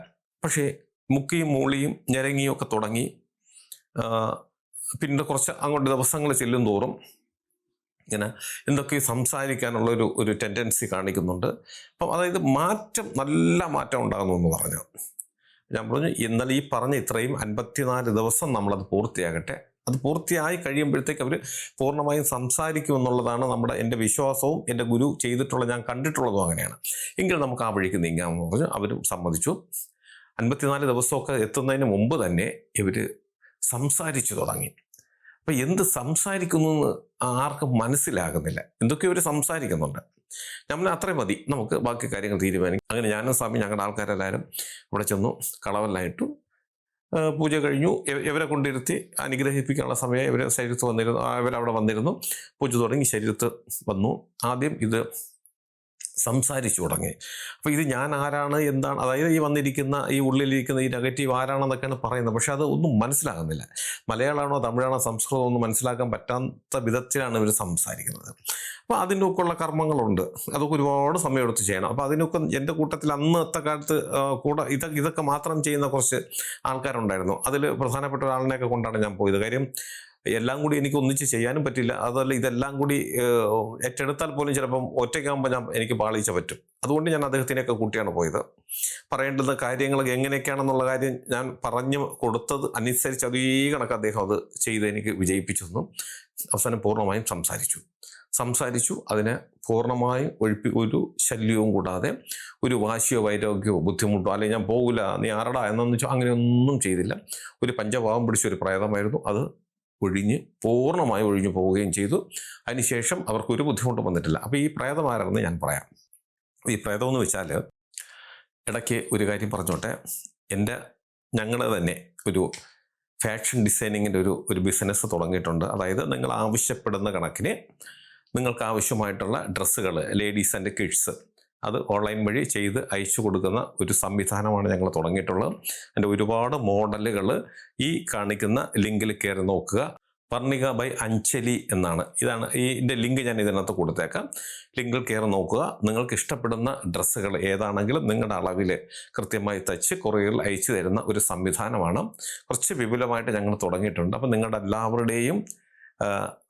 പക്ഷേ മുക്കിയും മൂളിയും ഞരങ്ങിയും ഒക്കെ തുടങ്ങി പിന്നെ കുറച്ച് അങ്ങോട്ട് ദിവസങ്ങൾ ചെല്ലും തോറും ഇങ്ങനെ എന്തൊക്കെ സംസാരിക്കാനുള്ള ഒരു ഒരു ടെൻഡൻസി കാണിക്കുന്നുണ്ട്. അപ്പം അതായത് മാറ്റം നല്ല മാറ്റം ഉണ്ടാകുന്നു എന്ന് പറഞ്ഞു. ഞാൻ പറഞ്ഞു എന്നാൽ ഈ പറഞ്ഞ ഇത്രയും അൻപത്തിനാല് ദിവസം നമ്മളത് പൂർത്തിയാകട്ടെ. അത് പൂർത്തിയായി കഴിയുമ്പോഴത്തേക്ക് അവർ പൂർണമായും സംസാരിക്കും എന്നുള്ളതാണ് നമ്മുടെ എന്റെ വിശ്വാസവും എന്റെ ഗുരു ചെയ്തിട്ടുള്ള ഞാൻ കണ്ടിട്ടുള്ളതും അങ്ങനെയാണ്. എങ്കിൽ നമുക്ക് ആ വഴിക്ക് നീങ്ങാമെന്ന് പറഞ്ഞു അവരും സമ്മതിച്ചു. അൻപത്തിനാല് ദിവസമൊക്കെ എത്തുന്നതിന് മുമ്പ് തന്നെ ഇവർ സംസാരിച്ചു തുടങ്ങി. അപ്പം എന്ത് സംസാരിക്കുന്നു എന്ന് ആർക്കും മനസ്സിലാകുന്നില്ല. എന്തൊക്കെയോ ഇവർ സംസാരിക്കുന്നുണ്ട്. നമ്മൾ അത്രയും മതി. നമുക്ക് ബാക്കി കാര്യങ്ങൾ തീരുമാനിക്കും. അങ്ങനെ ഞാനും സ്വാമി ഞങ്ങളുടെ ആൾക്കാരെല്ലാവരും ഇവിടെ ചെന്നു കളവെല്ലായിട്ടു ആ, പൂജ കഴിഞ്ഞു. ഇവ- ഇവരെ കൊണ്ടിരുത്തി അനുഗ്രഹിപ്പിക്കാനുള്ള സമയം ഇവരെ ശരീരത്ത് വന്നിരുന്നു. ഇവരവിടെ വന്നിരുന്നു. പൂജ തുടങ്ങി ശരീരത്ത് വന്നു. ആദ്യം ഇത് സംസാരിച്ചു തുടങ്ങി. അപ്പോൾ ഇത് ഞാൻ ആരാണ് എന്താണ് അതായത് ഈ വന്നിരിക്കുന്ന ഈ ഉള്ളിലിരിക്കുന്ന ഈ നെഗറ്റീവ് ആരാണെന്നൊക്കെയാണ് പറയുന്നത്. പക്ഷേ അത് ഒന്നും മനസ്സിലാകുന്നില്ല. മലയാളമാണോ തമിഴാണോ സംസ്കൃതമോ ഒന്നും മനസ്സിലാക്കാൻ പറ്റാത്ത വിധത്തിലാണ് ഇവർ സംസാരിക്കുന്നത്. അപ്പോൾ അതിനൊക്കെ ഉള്ള കർമ്മങ്ങളുണ്ട്. അതൊക്കെ ഒരുപാട് സമയമെടുത്ത് ചെയ്യണം. അപ്പോൾ അതിനൊക്കെ എന്റെ കൂട്ടത്തിൽ അന്നത്തെ കാലത്ത് കൂടെ ഇതൊക്കെ ഇതൊക്കെ മാത്രം ചെയ്യുന്ന കുറച്ച് ആൾക്കാരുണ്ടായിരുന്നു. അതിൽ പ്രധാനപ്പെട്ട ഒരാളിനെയൊക്കെ കൊണ്ടാണ് ഞാൻ പോയത്. കാര്യം എല്ലാം കൂടി എനിക്ക് ഒന്നിച്ച് ചെയ്യാനും പറ്റില്ല. അതല്ല ഇതെല്ലാം കൂടി ഏറ്റെടുത്താൽ പോലും ചിലപ്പം ഒറ്റയ്ക്കാകുമ്പോൾ ഞാൻ എനിക്ക് പാളിച്ച പറ്റും. അതുകൊണ്ട് ഞാൻ അദ്ദേഹത്തിനെയൊക്കെ കൂട്ടിയാണ് പോയത്. പറയേണ്ടുന്ന കാര്യങ്ങൾ എങ്ങനെയൊക്കെയാണെന്നുള്ള കാര്യം ഞാൻ പറഞ്ഞു കൊടുത്തത് അനുസരിച്ച് അതേ കണക്ക് അദ്ദേഹം അത് ചെയ്ത് എനിക്ക് വിജയിപ്പിച്ചു. തന്നു അവസാനം പൂർണമായും സംസാരിച്ചു. സംസാരിച്ചു. അതിനെ പൂർണമായും ഒഴിപ്പി ഒരു ശല്യവും കൂടാതെ ഒരു വാശിയോ വൈരോഗ്യമോ ബുദ്ധിമുട്ടോ അല്ലെങ്കിൽ ഞാൻ പോകില്ല നീ ആരടാ എന്നൊന്നും അങ്ങനെയൊന്നും ചെയ്തില്ല. ഒരു പഞ്ചഭാവം പിടിച്ച ഒരു പ്രേതമായിരുന്നു. അത് ഒഴിഞ്ഞ് പൂർണമായി ഒഴിഞ്ഞു പോവുകയും ചെയ്തു. അതിനുശേഷം അവർക്ക് ഒരു ബുദ്ധിമുട്ടും വന്നിട്ടില്ല. അപ്പോൾ ഈ പ്രേതമാരെന്ന് ഞാൻ പറയാം. ഈ പ്രേതം എന്ന് വെച്ചാൽ ഇടയ്ക്ക് ഒരു കാര്യം പറഞ്ഞോട്ടെ. എന്റെ ഞങ്ങൾ തന്നെ ഒരു ഫാഷൻ ഡിസൈനിങ്ങിന്റെ ഒരു ഒരു ബിസിനസ് തുടങ്ങിയിട്ടുണ്ട്. അതായത് നിങ്ങൾ ആവശ്യപ്പെടുന്ന കണക്കിന് നിങ്ങൾക്ക് ആവശ്യമായിട്ടുള്ള ഡ്രസ്സുകൾ ലേഡീസ് ആൻഡ് കിഡ്സ് അത് ഓൺലൈൻ വഴി ചെയ്ത് അയച്ചു കൊടുക്കുന്ന ഒരു സംവിധാനമാണ് ഞങ്ങൾ തുടങ്ങിയിട്ടുള്ളത്. അതിന്റെ ഒരുപാട് മോഡലുകൾ ഈ കാണിക്കുന്ന ലിങ്കിൽ കയറി നോക്കുക. പർണിക ബൈ അഞ്ചലി എന്നാണ്. ഇതാണ് ഇതിന്റെ ലിങ്ക് ഞാൻ ഇതിനകത്ത് കൊടുത്തേക്കാം. ലിങ്കിൽ കയറി നോക്കുക. നിങ്ങൾക്ക് ഇഷ്ടപ്പെടുന്ന ഡ്രസ്സുകൾ ഏതാണെങ്കിലും നിങ്ങളുടെ അളവിൽ കൃത്യമായി തച്ച് കൊറിയറിൽ അയച്ചു തരുന്ന ഒരു സംവിധാനമാണ്. കുറച്ച് വിപുലമായിട്ട് ഞങ്ങൾ തുടങ്ങിയിട്ടുണ്ട്. അപ്പം നിങ്ങളുടെ എല്ലാവരുടെയും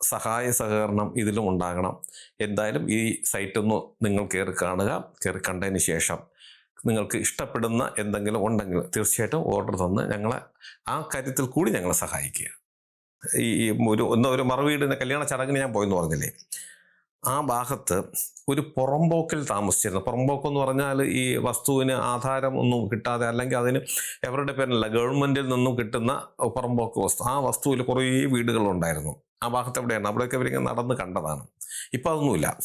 സഹായ സഹകരണം ഇതിലും ഉണ്ടാകണം. എന്തായാലും ഈ സൈറ്റ് ഒന്ന് നിങ്ങൾ കയറി കാണുക കയറി കണ്ടതിന് ശേഷം നിങ്ങൾക്ക് ഇഷ്ടപ്പെടുന്ന എന്തെങ്കിലും ഉണ്ടെങ്കിൽ തീർച്ചയായിട്ടും ഓർഡർ തന്ന് ഞങ്ങളെ ആ കാര്യത്തിൽ കൂടി ഞങ്ങളെ സഹായിക്കുക. ഈ ഒരു ഒന്ന് ഒരു മറുവീടിന്റെ കല്യാണ ചടങ്ങിന് ഞാൻ പോയെന്ന് പറഞ്ഞില്ലേ? ആ ഭാഗത്ത് ഒരു പുറമ്പോക്കിൽ താമസിച്ചിരുന്നു. പുറമ്പോക്ക് എന്ന് പറഞ്ഞാൽ ഈ വസ്തുവിന് ആധാരം ഒന്നും കിട്ടാതെ അല്ലെങ്കിൽ അതിന് എവരുടെ പേരിലല്ല ഗവൺമെന്റിൽ നിന്നും കിട്ടുന്ന പുറമ്പോക്ക് വസ്തു. ആ വസ്തുവിൽ കുറേ വീടുകളുണ്ടായിരുന്നു. ആ ഭാഗത്ത് എവിടെയാണ്? അവിടെയൊക്കെ ഇവരിങ്ങനെ നടന്ന് കണ്ടതാണ്. ഇപ്പം അതൊന്നുമില്ല.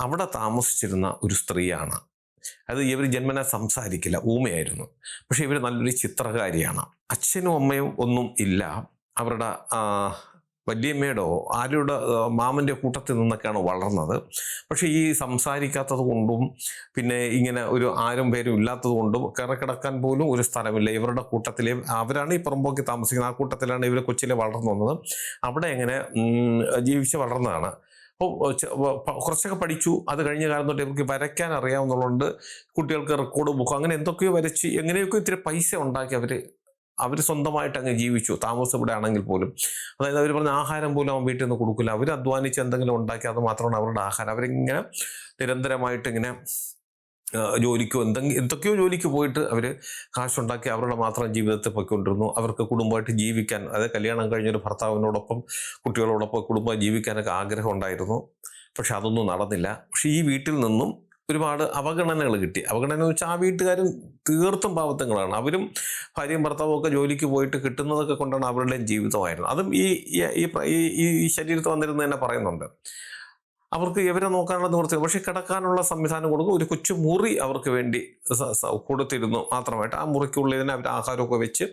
അവിടെ താമസിച്ചിരുന്ന ഒരു സ്ത്രീയാണ്. അത് ഇവർ ജന്മനെ സംസാരിക്കില്ല. ഊമയായിരുന്നു. പക്ഷേ ഇവർ നല്ലൊരു ചിത്രകാരിയാണ്. അച്ഛനും അമ്മയും ഒന്നും ഇല്ല. അവരുടെ ആ, വല്യമ്മയുടെയോ ആരുടെ മാമന്റെ കൂട്ടത്തിൽ നിന്നൊക്കെയാണ് വളർന്നത്. പക്ഷേ ഈ സംസാരിക്കാത്തത് കൊണ്ടും പിന്നെ ഇങ്ങനെ ഒരു ആരും പേരും ഇല്ലാത്തത് കൊണ്ടും കിടക്കാൻ പോലും ഒരു സ്ഥലമില്ല. ഇവരുടെ കൂട്ടത്തിലെ അവരാണ് ഈ പുറമ്പോക്കി താമസിക്കുന്നത്. ആ കൂട്ടത്തിലാണ് ഇവർ കൊച്ചിയിലെ വളർന്നു വന്നത്. അവിടെ എങ്ങനെ ജീവിച്ച് വളർന്നതാണ്. അപ്പോൾ കുറച്ചൊക്കെ പഠിച്ചു. അത് കഴിഞ്ഞ കാലം തൊട്ട് ഇവർക്ക് വരയ്ക്കാൻ അറിയാവുന്നതുകൊണ്ട് കുട്ടികൾക്ക് റെക്കോർഡ് ബുക്ക് അങ്ങനെ എന്തൊക്കെയോ വരച്ച് എങ്ങനെയൊക്കെ ഇത്തിരി പൈസ ഉണ്ടാക്കി അവർ അവർ സ്വന്തമായിട്ട് അങ്ങ് ജീവിച്ചു. താമസം ഇവിടെ ആണെങ്കിൽ പോലും. അതായത് അവർ പറഞ്ഞ ആഹാരം പോലും അവൻ വീട്ടിൽ നിന്ന് കൊടുക്കില്ല. അവർ അധ്വാനിച്ച് എന്തെങ്കിലും ഉണ്ടാക്കി അത് മാത്രമാണ് അവരുടെ ആഹാരം. അവരിങ്ങനെ നിരന്തരമായിട്ട് ഇങ്ങനെ ജോലിക്കോ എന്തെങ്കിലും എന്തൊക്കെയോ ജോലിക്ക് പോയിട്ട് അവർ കാശുണ്ടാക്കി അവരുടെ മാത്രം ജീവിതത്തെ പൊയ്ക്കൊണ്ടിരുന്നു. അവർക്ക് കുടുംബമായിട്ട് ജീവിക്കാൻ അതായത് കല്യാണം കഴിഞ്ഞൊരു ഭർത്താവിനോടൊപ്പം കുട്ടികളോടൊപ്പം കുടുംബം ജീവിക്കാനൊക്കെ ആഗ്രഹം ഉണ്ടായിരുന്നു. പക്ഷെ അതൊന്നും നടന്നില്ല. പക്ഷെ ഈ വീട്ടിൽ നിന്നും ഒരുപാട് അവഗണനകൾ കിട്ടി. അവഗണന വെച്ചാൽ ആ വീട്ടുകാരും തീർത്തും പാവത്തങ്ങളാണ്. അവരും ഭാര്യയും ഭർത്താവും ഒക്കെ ജോലിക്ക് പോയിട്ട് കിട്ടുന്നതൊക്കെ കൊണ്ടാണ് അവരുടെയും ജീവിതമായിരുന്നത്. അതും ഈ ഈ- ശരീരത്ത് വന്നിരുന്ന് തന്നെ പറയുന്നുണ്ട്. അവർക്ക് ഇവരെ നോക്കാനുള്ള നിവൃത്തി പക്ഷെ കിടക്കാനുള്ള സംവിധാനം കൊടുക്കും. ഒരു കൊച്ചു മുറി അവർക്ക് വേണ്ടി കൊടുത്തിരുന്നു മാത്രമായിട്ട്. ആ മുറിക്കുള്ളിൽ അവർ ആഹാരമൊക്കെ വെച്ച്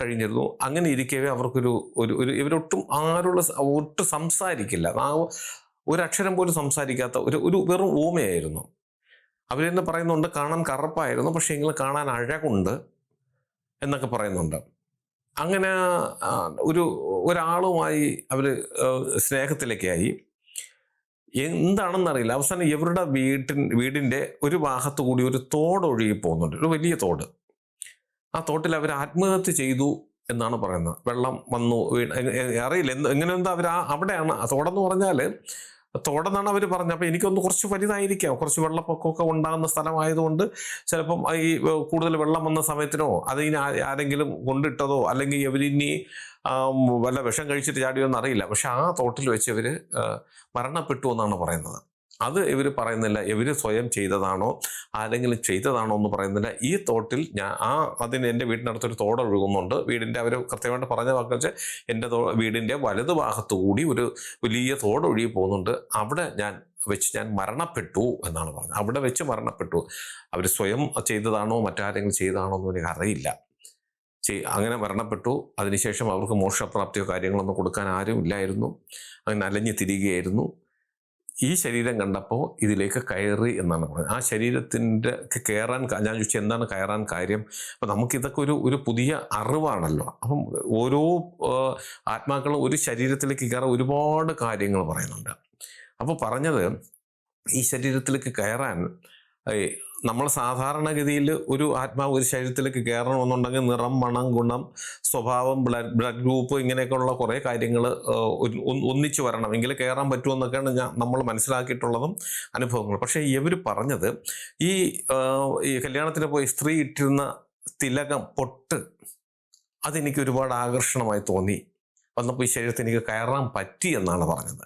കഴിഞ്ഞിരുന്നു. അങ്ങനെ ഇരിക്കവേ അവർക്കൊരു ഒരു ഒരു ഇവരൊട്ടും ആരുള്ള ഒട്ടും സംസാരിക്കില്ല. ആ ഒരക്ഷരം പോലും സംസാരിക്കാത്ത ഒരു ഒരു വെറും ഊമയായിരുന്നു അവർ തന്നെ പറയുന്നുണ്ട് കാണാൻ കറുപ്പായിരുന്നു പക്ഷേ എങ്കിലും കാണാൻ അഴകുണ്ട് എന്നൊക്കെ പറയുന്നുണ്ട്. അങ്ങനെ ഒരു ഒരാളുമായി അവർ സ്നേഹത്തിലേക്കായി എന്താണെന്നറിയില്ല. അവസാനം ഇവരുടെ വീട്ടിൻ വീടിന്റെ ഒരു ഭാഗത്ത് കൂടി ഒരു തോട് ഒഴുകി പോകുന്നുണ്ട്. ഒരു വലിയ തോട്. ആ തോട്ടിൽ അവർ ആത്മഹത്യ ചെയ്തു എന്നാണ് പറയുന്നത്. വെള്ളം വന്നു അറിയില്ല. എന്ത് എങ്ങനെ എന്താ അവർ ആ അവിടെയാണ് തോടെന്ന് പറഞ്ഞാൽ തോടെന്നാണ് അവർ പറഞ്ഞത്. അപ്പം എനിക്കൊന്ന് കുറച്ച് വലുതായിരിക്കാം. കുറച്ച് വെള്ളപ്പൊക്കമൊക്കെ ഉണ്ടാകുന്ന സ്ഥലമായതുകൊണ്ട് ചിലപ്പം ഈ കൂടുതൽ വെള്ളം വന്ന സമയത്തിനോ അത് ഇനി ആരെങ്കിലും കൊണ്ടിട്ടതോ അല്ലെങ്കിൽ ഇവരിനി വല്ല വിഷം കഴിച്ചിട്ട് ചാടിയോ എന്നറിയില്ല. പക്ഷെ ആ തോട്ടിൽ വെച്ച് ഇവർ മരണപ്പെട്ടു എന്നാണ് പറയുന്നത്. അത് ഇവർ പറയുന്നില്ല. ഇവർ സ്വയം ചെയ്തതാണോ? ആരെങ്കിലും ചെയ്തതാണോ എന്ന് പറയുന്നില്ല. ഈ തോട്ടിൽ ഞാൻ ആ അതിന് എന്റെ വീടിനടുത്തൊരു തോട് ഒഴുകുന്നുണ്ട്. വീടിന്റെ അവർ കൃത്യമായിട്ട് പറഞ്ഞ വാക്കുക വെച്ചാൽ എന്റെ വീടിന്റെ വലതു ഭാഗത്തു കൂടി ഒരു വലിയ തോട് ഒഴുകി പോകുന്നുണ്ട്. അവിടെ ഞാൻ വെച്ച് ഞാൻ മരണപ്പെട്ടു എന്നാണ് പറഞ്ഞത്. അവിടെ വെച്ച് മരണപ്പെട്ടു. അവർ സ്വയം ചെയ്തതാണോ? മറ്റാരെങ്കിലും ചെയ്തതാണോ എന്ന് എനിക്ക് അറിയില്ല. അങ്ങനെ മരണപ്പെട്ടു. അതിനുശേഷം അവർക്ക് മോക്ഷപ്രാപ്തിയോ കാര്യങ്ങളൊന്നും കൊടുക്കാൻ ആരും ഇല്ലായിരുന്നു അങ്ങനെ അലഞ്ഞു തിരികെയായിരുന്നു ഈ ശരീരം കണ്ടപ്പോൾ ഇതിലേക്ക് കയറി എന്നാണ് പറയുന്നത് ആ ശരീരത്തിന്റെ കയറാൻ ഞാൻ ചോദിച്ചു എന്താണ് കയറാൻ കാര്യം? അപ്പം നമുക്കിതൊക്കെ ഒരു ഒരു പുതിയ അറിവാണല്ലോ. അപ്പം ഓരോ ആത്മാക്കളും ഒരു ശരീരത്തിലേക്ക് കയറാൻ ഒരുപാട് കാര്യങ്ങൾ പറയുന്നുണ്ട്. അപ്പോൾ പറഞ്ഞത് ഈ ശരീരത്തിലേക്ക് കയറാൻ നമ്മൾ സാധാരണഗതിയിൽ ഒരു ആത്മാവ് ഒരു ശരീരത്തിലേക്ക് കയറണമെന്നുണ്ടെങ്കിൽ നിറം മണം ഗുണം സ്വഭാവം ബ്ലഡ് ബ്ലഡ് ഗ്രൂപ്പ് ഇങ്ങനെയൊക്കെയുള്ള കുറേ കാര്യങ്ങൾ ഒന്നിച്ചു വരണം. എങ്കിൽ കയറാൻ പറ്റുമെന്നൊക്കെയാണ് ഞാൻ നമ്മൾ മനസ്സിലാക്കിയിട്ടുള്ളതും അനുഭവങ്ങൾ പക്ഷേ ഇവർ പറഞ്ഞത് ഈ ഈ കല്യാണത്തിന് പോയി സ്ത്രീ ഇട്ടിരുന്ന തിലകം പൊട്ട് അതെനിക്ക് ഒരുപാട് ആകർഷണമായി തോന്നി. വന്നപ്പോൾ ഈ ശരീരത്തിൽ എനിക്ക് കയറാൻ പറ്റി എന്നാണ് പറഞ്ഞത്.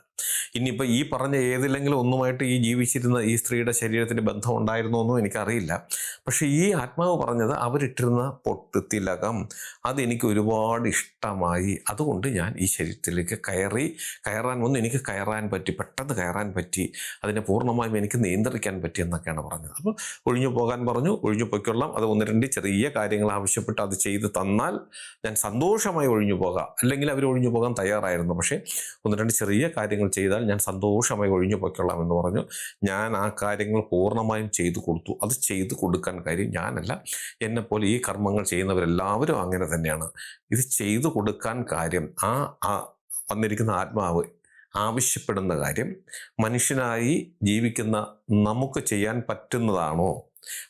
ഇനിയിപ്പോൾ ഈ പറഞ്ഞ ഏതിലെങ്കിലും ഒന്നുമായിട്ട് ഈ ജീവിച്ചിരുന്ന ഈ സ്ത്രീയുടെ ശരീരത്തിന് ബന്ധം ഉണ്ടായിരുന്നോ എന്നും എനിക്കറിയില്ല. പക്ഷേ ഈ ആത്മാവ് പറഞ്ഞത് അവരിട്ടിരുന്ന പൊട്ട് തിലകം അതെനിക്ക് ഒരുപാട് ഇഷ്ടമായി. അതുകൊണ്ട് ഞാൻ ഈ ശരീരത്തിലേക്ക് കയറി. കയറാൻ ഒന്ന് എനിക്ക് കയറാൻ പറ്റി പെട്ടെന്ന് കയറാൻ പറ്റി അതിനെ പൂർണമായും എനിക്ക് നിയന്ത്രിക്കാൻ പറ്റി എന്നൊക്കെയാണ് പറഞ്ഞത്. അപ്പോൾ ഒഴിഞ്ഞു പോകാൻ പറഞ്ഞു ഒഴിഞ്ഞു പോയിക്കൊള്ളാം. അത് ഒന്ന് രണ്ട് ചെറിയ കാര്യങ്ങൾ ആവശ്യപ്പെട്ട് അത് ചെയ്ത് തന്നാൽ ഞാൻ സന്തോഷമായി ഒഴിഞ്ഞു പോകാം. അല്ലെങ്കിൽ അവർ ഒഴിഞ്ഞു പോകാൻ തയ്യാറായിരുന്നു. പക്ഷേ ഒന്ന് രണ്ട് ചെറിയ കാര്യങ്ങൾ ചെയ്താൽ ഞാൻ സന്തോഷമായി ഒഴിഞ്ഞു പോയിക്കൊള്ളാം എന്ന് പറഞ്ഞു. ഞാൻ ആ കാര്യങ്ങൾ പൂർണമായും ചെയ്തു കൊടുത്തു. അത് ചെയ്തു കൊടുക്കാൻ കാര്യം ഞാനല്ല. എന്നെപ്പോലെ ഈ കർമ്മങ്ങൾ ചെയ്യുന്നവരെല്ലാവരും അങ്ങനെ തന്നെയാണ്. ഇത് ചെയ്തു കൊടുക്കാൻ കാര്യം ആ ആ വന്നിരിക്കുന്ന ആത്മാവ് ആവശ്യപ്പെടുന്ന കാര്യം മനുഷ്യനായി ജീവിക്കുന്ന നമുക്ക് ചെയ്യാൻ പറ്റുന്നതാണോ?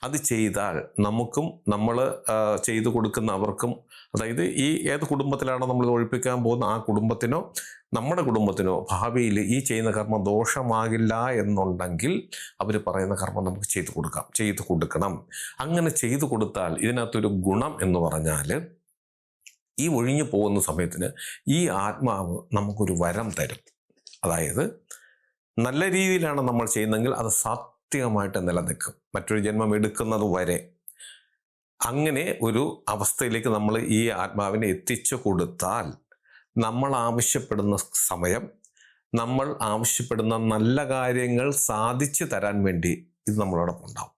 അത് ചെയ്താൽ നമുക്കും നമ്മൾ ചെയ്തു കൊടുക്കുന്ന അവർക്കും അതായത് ഈ ഏത് കുടുംബത്തിലാണോ നമ്മൾ ഒഴിപ്പിക്കാൻ പോകുന്ന ആ കുടുംബത്തിനോ നമ്മുടെ കുടുംബത്തിനോ ഭാവിയിൽ ഈ ചെയ്യുന്ന കർമ്മം ദോഷമാകില്ല എന്നുണ്ടെങ്കിൽ അവർ പറയുന്ന കർമ്മം നമുക്ക് ചെയ്തു കൊടുക്കാം ചെയ്തു കൊടുക്കണം. അങ്ങനെ ചെയ്തു കൊടുത്താൽ ഇതിനകത്തൊരു ഗുണം എന്ന് പറഞ്ഞാൽ ഈ ഒഴിഞ്ഞു പോകുന്ന സമയത്തിന് ഈ ആത്മാവ് നമുക്കൊരു വരം തരും. അതായത് നല്ല രീതിയിലാണ് നമ്മൾ ചെയ്യുന്നതെങ്കിൽ അത് സത്യമായിട്ട് നിലനിൽക്കും. മറ്റൊരു ജന്മം എടുക്കുന്നത് വരെ അങ്ങനെ ഒരു അവസ്ഥയിലേക്ക് നമ്മൾ ഈ ആത്മാവിനെ എത്തിച്ചു കൊടുത്താൽ നമ്മൾ ആവശ്യപ്പെടുന്ന സമയം നമ്മൾ ആവശ്യപ്പെടുന്ന നല്ല കാര്യങ്ങൾ സാധിച്ചു തരാൻ വേണ്ടി ഇത് നമ്മളോടൊപ്പം ഉണ്ടാവും.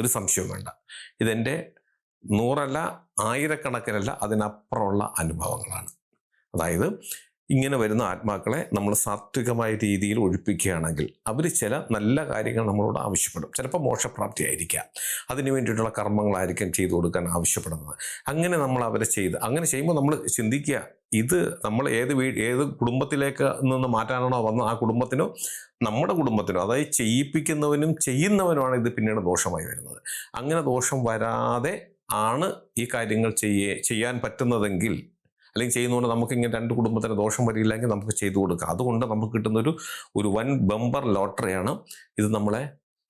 ഒരു സംശയവും വേണ്ട. ഇതെന്റെ നൂറല്ല ആയിരക്കണക്കിനല്ല അതിനപ്പുറമുള്ള അനുഭവങ്ങളാണ്. അതായത് ഇങ്ങനെ വരുന്ന ആത്മാക്കളെ നമ്മൾ സാത്വികമായ രീതിയിൽ ഒഴിപ്പിക്കുകയാണെങ്കിൽ അവർ ചില നല്ല കാര്യങ്ങൾ നമ്മളോട് ആവശ്യപ്പെടും. ചിലപ്പോൾ മോക്ഷപ്രാപ്തി ആയിരിക്കാം അതിന് വേണ്ടിയിട്ടുള്ള കർമ്മങ്ങളായിരിക്കും ചെയ്തു കൊടുക്കാൻ ആവശ്യപ്പെടുന്നത്. അങ്ങനെ നമ്മൾ അവരെ ചെയ്ത് അങ്ങനെ ചെയ്യുമ്പോൾ നമ്മൾ ചിന്തിക്കുക ഇത് നമ്മൾ ഏത് വീ ഏത് കുടുംബത്തിലേക്ക് നിന്ന് മാറ്റാനാണോ വന്ന ആ കുടുംബത്തിനോ? നമ്മുടെ കുടുംബത്തിനോ? അതായത് ചെയ്യിപ്പിക്കുന്നവനും ചെയ്യുന്നവനുമാണ് ഇത് പിന്നീട് ദോഷമായി വരുന്നത്. അങ്ങനെ ദോഷം വരാതെ ആണ് ഈ കാര്യങ്ങൾ ചെയ്യേ ചെയ്യാൻ പറ്റുന്നതെങ്കിൽ അല്ലെങ്കിൽ ചെയ്യുന്നതുകൊണ്ട് നമുക്ക് ഇങ്ങനെ രണ്ട് കുടുംബത്തിന് ദോഷം വരില്ലെങ്കിൽ നമുക്ക് ചെയ്തു കൊടുക്കാം. അതുകൊണ്ട് നമുക്ക് കിട്ടുന്ന ഒരു ഒരു വൻ ബമ്പർ ലോട്ടറിയാണ് ഇത് നമ്മളെ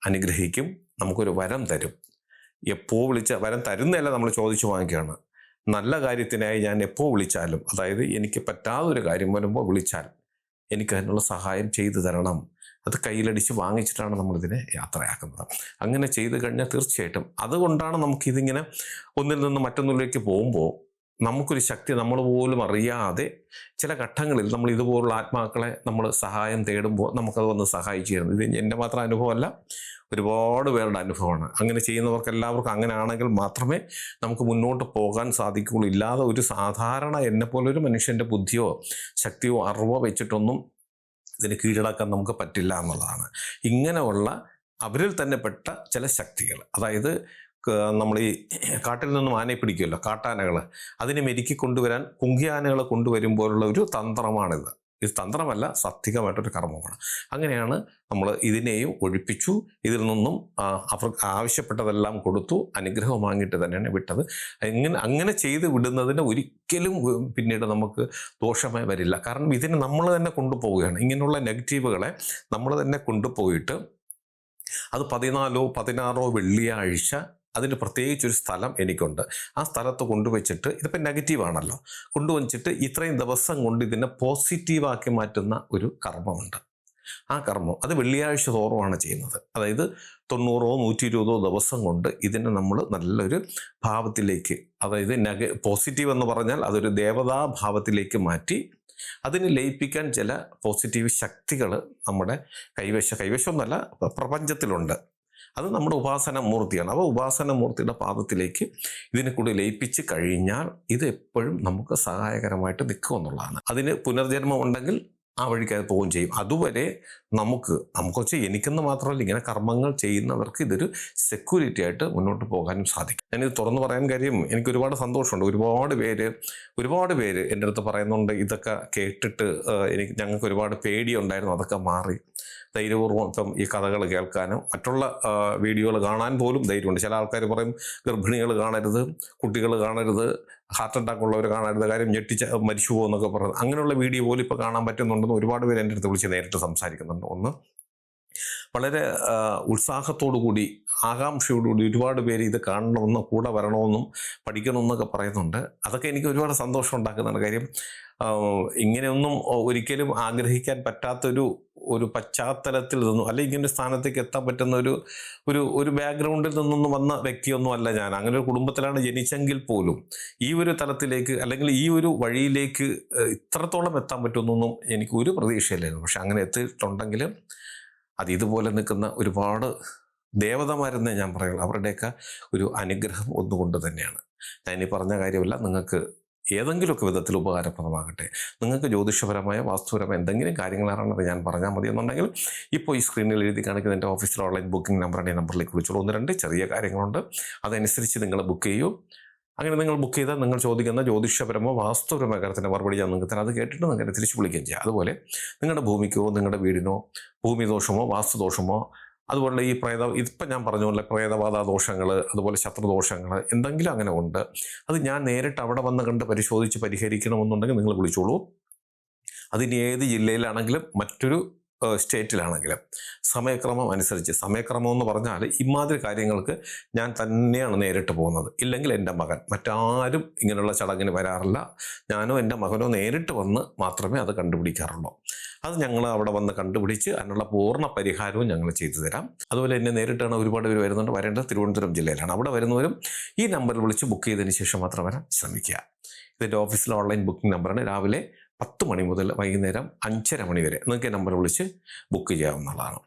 അനുഗ്രഹിക്കും. നമുക്കൊരു വരം തരും. എപ്പോൾ വിളിച്ച വരം തരുന്നതല്ല നമ്മൾ ചോദിച്ചു വാങ്ങിക്കുകയാണ്. നല്ല കാര്യത്തിനായി ഞാൻ എപ്പോൾ വിളിച്ചാലും അതായത് എനിക്ക് പറ്റാതൊരു കാര്യം വരുമ്പോൾ വിളിച്ചാൽ എനിക്ക് അതിനുള്ള സഹായം ചെയ്തു തരണം. അത് കയ്യിലടിച്ച് വാങ്ങിച്ചിട്ടാണ് നമ്മളിതിനെ യാത്രയാക്കുന്നത്. അങ്ങനെ ചെയ്ത് കഴിഞ്ഞാൽ തീർച്ചയായിട്ടും അതുകൊണ്ടാണ് നമുക്കിതിങ്ങനെ ഒന്നിൽ നിന്ന് മറ്റൊന്നിലേക്ക് പോകുമ്പോൾ നമുക്കൊരു ശക്തി നമ്മൾ പോലും അറിയാതെ ചില ഘട്ടങ്ങളിൽ നമ്മൾ ഇതുപോലുള്ള ആത്മാക്കളെ നമ്മൾ സഹായം തേടുമ്പോൾ നമുക്കത് വന്ന് സഹായിച്ചു തരുന്നു ഇത് എന്റെ മാത്രം അനുഭവമല്ല ഒരുപാട് പേരുടെ അനുഭവമാണ്. അങ്ങനെ ചെയ്യുന്നവർക്ക് എല്ലാവർക്കും അങ്ങനെ ആണെങ്കിൽ മാത്രമേ നമുക്ക് മുന്നോട്ട് പോകാൻ സാധിക്കുകയുള്ളൂ. ഇല്ലാതെ ഒരു സാധാരണ എന്നെപ്പോലെ ഒരു മനുഷ്യന്റെ ബുദ്ധിയോ ശക്തിയോ അറിവോ വെച്ചിട്ടൊന്നും ഇതിന് കീഴടക്കാൻ നമുക്ക് പറ്റില്ല എന്നുള്ളതാണ്. ഇങ്ങനെയുള്ള അവരിൽ തന്നെ പെട്ട ചില ശക്തികൾ. അതായത് നമ്മൾ ഈ കാട്ടിൽ നിന്നും ആനയെ പിടിക്കുമല്ലോ കാട്ടാനകൾ അതിനെ മെരുക്കി കൊണ്ടുവരാൻ കുങ്കിയാനകളെ കൊണ്ടുവരുമ്പോഴുള്ള ഒരു തന്ത്രമാണിത്. ഇത് തന്ത്രമല്ല സത്യമായിട്ടൊരു കർമ്മമാണ്. അങ്ങനെയാണ് നമ്മൾ ഇതിനെയും ഒഴിപ്പിച്ചു ഇതിൽ നിന്നും അവർക്ക് ആവശ്യപ്പെട്ടതെല്ലാം കൊടുത്തു അനുഗ്രഹം വാങ്ങിയിട്ട് തന്നെയാണ് വിട്ടത്. അങ്ങനെ അങ്ങനെ ചെയ്ത് വിടുന്നതിന് ഒരിക്കലും പിന്നീട് നമുക്ക് ദോഷമായി വരില്ല. കാരണം ഇതിനെ നമ്മൾ തന്നെ കൊണ്ടുപോവുകയാണ്. ഇങ്ങനെയുള്ള നെഗറ്റീവുകളെ നമ്മൾ തന്നെ കൊണ്ടുപോയിട്ട് അത് പതിനാലോ പതിനാറോ വെള്ളിയാഴ്ച അതിന് പ്രത്യേകിച്ച് ഒരു സ്ഥലം എനിക്കുണ്ട്. ആ സ്ഥലത്ത് കൊണ്ടുവച്ചിട്ട് ഇതിപ്പോൾ നെഗറ്റീവാണല്ലോ കൊണ്ടുവച്ചിട്ട് ഇത്രയും ദിവസം കൊണ്ട് ഇതിനെ പോസിറ്റീവാക്കി മാറ്റുന്ന ഒരു കർമ്മമുണ്ട്. ആ കർമ്മം അത് വെള്ളിയാഴ്ച തോറുമാണ് ചെയ്യുന്നത്. അതായത് തൊണ്ണൂറോ നൂറ്റി ഇരുപതോ ദിവസം കൊണ്ട് ഇതിനെ നമ്മൾ നല്ലൊരു ഭാവത്തിലേക്ക് അതായത് നെഗ പോസിറ്റീവ് എന്ന് പറഞ്ഞാൽ അതൊരു ദേവതാ ഭാവത്തിലേക്ക് മാറ്റി അതിന് ലയിപ്പിക്കാൻ ചില പോസിറ്റീവ് ശക്തികൾ നമ്മുടെ കൈവശ കൈവശമൊന്നല്ല പ്രപഞ്ചത്തിലുണ്ട്. അത് നമ്മുടെ ഉപാസന മൂർത്തിയാണ്. അപ്പോൾ ഉപാസന മൂർത്തിയുടെ പാദത്തിലേക്ക് ഇതിനെ കൂടി ലയിപ്പിച്ച് കഴിഞ്ഞാൽ ഇത് എപ്പോഴും നമുക്ക് സഹായകരമായിട്ട് നിൽക്കുമെന്നുള്ളതാണ് അതിന് പുനർജന്മം ഉണ്ടെങ്കിൽ ആ വഴിക്ക് അത് പോവുകയും ചെയ്യും. അതുവരെ നമുക്ക് നമുക്ക് വെച്ചാൽ എനിക്കെന്ന് മാത്രമല്ല ഇങ്ങനെ കർമ്മങ്ങൾ ചെയ്യുന്നവർക്ക് ഇതൊരു സെക്യൂരിറ്റി ആയിട്ട് മുന്നോട്ട് പോകാനും സാധിക്കും. ഞാനിത് തുറന്നു പറയാൻ കാര്യം എനിക്ക് ഒരുപാട് സന്തോഷമുണ്ട്. ഒരുപാട് പേര് ഒരുപാട് പേര് എന്റെ അടുത്ത് പറയുന്നുണ്ട് ഇതൊക്കെ കേട്ടിട്ട് എനിക്ക് ഞങ്ങൾക്ക് ഒരുപാട് പേടിയുണ്ടായിരുന്നു അതൊക്കെ മാറി. ധൈര്യപൂർവം ഈ കഥകൾ കേൾക്കാനും മറ്റുള്ള വീഡിയോകൾ കാണാൻ പോലും ധൈര്യമുണ്ട്. ചില ആൾക്കാർ പറയും ഗർഭിണികൾ കാണരുത് കുട്ടികൾ കാണരുത് ഹാർട്ട് അറ്റാക്ക് ഉള്ളവർ കാണരുത് കാര്യം ഞെട്ടിച്ച് മരിച്ചു പോകുമെന്നൊക്കെ പറയുന്നത് അങ്ങനെയുള്ള വീഡിയോ പോലും ഇപ്പോൾ കാണാൻ പറ്റുന്നുണ്ടെന്ന് ഒരുപാട് പേര് എന്റെ അടുത്ത് വിളിച്ച് നേരിട്ട് സംസാരിക്കുന്നുണ്ട്. ഒന്ന് വളരെ ഉത്സാഹത്തോടു കൂടി ആകാംക്ഷയോടുകൂടി ഒരുപാട് പേര് ഇത് കാണണമെന്നും കൂടെ വരണമെന്നും പഠിക്കണമെന്നൊക്കെ പറയുന്നുണ്ട്. അതൊക്കെ എനിക്ക് ഒരുപാട് സന്തോഷം ഉണ്ടാക്കുന്നുണ്ട് കാര്യം ഇങ്ങനെയൊന്നും ഒരിക്കലും ആഗ്രഹിക്കാൻ പറ്റാത്തൊരു ഒരു പശ്ചാത്തലത്തിൽ നിന്നും അല്ലെങ്കിൽ ഇങ്ങനെ സ്ഥാനത്തേക്ക് എത്താൻ പറ്റുന്ന ഒരു ഒരു ഒരു ബാക്ക്ഗ്രൗണ്ടിൽ നിന്നൊന്നും വന്ന വ്യക്തിയൊന്നും അല്ല ഞാൻ. അങ്ങനെ ഒരു കുടുംബത്തിലാണ് ജനിച്ചെങ്കിൽ പോലും ഈ ഒരു തലത്തിലേക്ക് അല്ലെങ്കിൽ ഈ ഒരു വഴിയിലേക്ക് ഇത്രത്തോളം എത്താൻ പറ്റുമെന്നൊന്നും എനിക്ക് ഒരു പ്രതീക്ഷയില്ലായിരുന്നു. പക്ഷെ അങ്ങനെ എത്തിയിട്ടുണ്ടെങ്കിൽ അത് ഇതുപോലെ നിൽക്കുന്ന ഒരുപാട് ദേവതമാരെന്നേ ഞാൻ പറയുള്ളൂ. അവരുടെയൊക്കെ ഒരു അനുഗ്രഹം ഒന്നുകൊണ്ട് തന്നെയാണ്. ഞാൻ ഈ പറഞ്ഞ കാര്യമല്ല നിങ്ങൾക്ക് ഏതെങ്കിലുമൊക്കെ വിധത്തിൽ ഉപകാരപ്രദമാകട്ടെ. നിങ്ങൾക്ക് ജ്യോതിഷപരമായ വാസ്തുപരമായ എന്തെങ്കിലും കാര്യങ്ങളാണെന്നത് ഞാൻ പറഞ്ഞാൽ മതി. എന്നുണ്ടെങ്കിൽ ഇപ്പോൾ ഈ സ്ക്രീനിൽ എഴുതി കാണിക്കുന്ന എന്റെ ഓഫീസിലെ ഓൺലൈൻ ബുക്കിംഗ് നമ്പറാണ് ഈ നമ്പറിലേക്ക് വിളിച്ചോളൂ. ഒന്ന് രണ്ട് ചെറിയ കാര്യങ്ങളുണ്ട്. അതനുസരിച്ച് നിങ്ങൾ ബുക്ക് ചെയ്യൂ. അങ്ങനെ നിങ്ങൾ ബുക്ക് ചെയ്താൽ നിങ്ങൾ ചോദിക്കുന്ന ജ്യോതിഷപരമോ വാസ്തുപരമോ കാര്യത്തിന്റെ മറുപടി ഞാൻ നിങ്ങൾക്ക് തരാം. അത് കേട്ടിട്ട് നിങ്ങൾ തിരിച്ചു വിളിക്കുകയും ചെയ്യാം. അതുപോലെ നിങ്ങളുടെ ഭൂമിക്കോ നിങ്ങളുടെ വീടിനോ ഭൂമിദോഷമോ വാസ്തുദോഷമോ അതുപോലെ ഈ പ്രേത ഇപ്പം ഞാൻ പറഞ്ഞ പോലെ പ്രേതബാധ ദോഷങ്ങൾ അതുപോലെ ശത്രുദോഷങ്ങൾ എന്തെങ്കിലും അങ്ങനെ ഉണ്ട് അത് ഞാൻ നേരിട്ട് അവിടെ വന്ന് കണ്ട് പരിശോധിച്ച് പരിഹരിക്കണമെന്നുണ്ടെങ്കിൽ നിങ്ങൾ വിളിച്ചോളൂ. അതിന് ഏത് ജില്ലയിലാണെങ്കിലും മറ്റൊരു സ്റ്റേറ്റിലാണെങ്കിലും സമയക്രമം അനുസരിച്ച് സമയക്രമം എന്ന് പറഞ്ഞാൽ ഇമാതിരി കാര്യങ്ങൾക്ക് ഞാൻ തന്നെയാണ് നേരിട്ട് പോകുന്നത്. ഇല്ലെങ്കിൽ എന്റെ മകൻ മറ്റാരും ഇങ്ങനെയുള്ള ചടങ്ങിന് വരാറില്ല. ഞാനോ എന്റെ മകനോ നേരിട്ട് വന്ന് മാത്രമേ അത് കണ്ടുപിടിക്കാറുള്ളൂ. അത് ഞങ്ങൾ അവിടെ വന്ന് കണ്ടുപിടിച്ച് അതിനുള്ള പൂർണ പരിഹാരവും ഞങ്ങൾ ചെയ്തു തരാം. അതുപോലെ എന്നെ നേരിട്ടാണ് ഒരുപാട് പേര് വരുന്നുണ്ട്. വരേണ്ടത് തിരുവനന്തപുരം ജില്ലയിലാണ്. അവിടെ വരുന്നവരും ഈ നമ്പറിൽ വിളിച്ച് ബുക്ക് ചെയ്തതിന് ശേഷം മാത്രം വരാൻ ശ്രമിക്കുക. ഇതിന്റെ ഓഫീസിലെ ഓൺലൈൻ ബുക്കിംഗ് നമ്പറാണ് രാവിലെ പത്ത് മണി മുതൽ വൈകുന്നേരം അഞ്ചര മണി വരെ നിങ്ങൾക്ക് നമ്പർ വിളിച്ച് ബുക്ക് ചെയ്യാവുന്നതാണ്.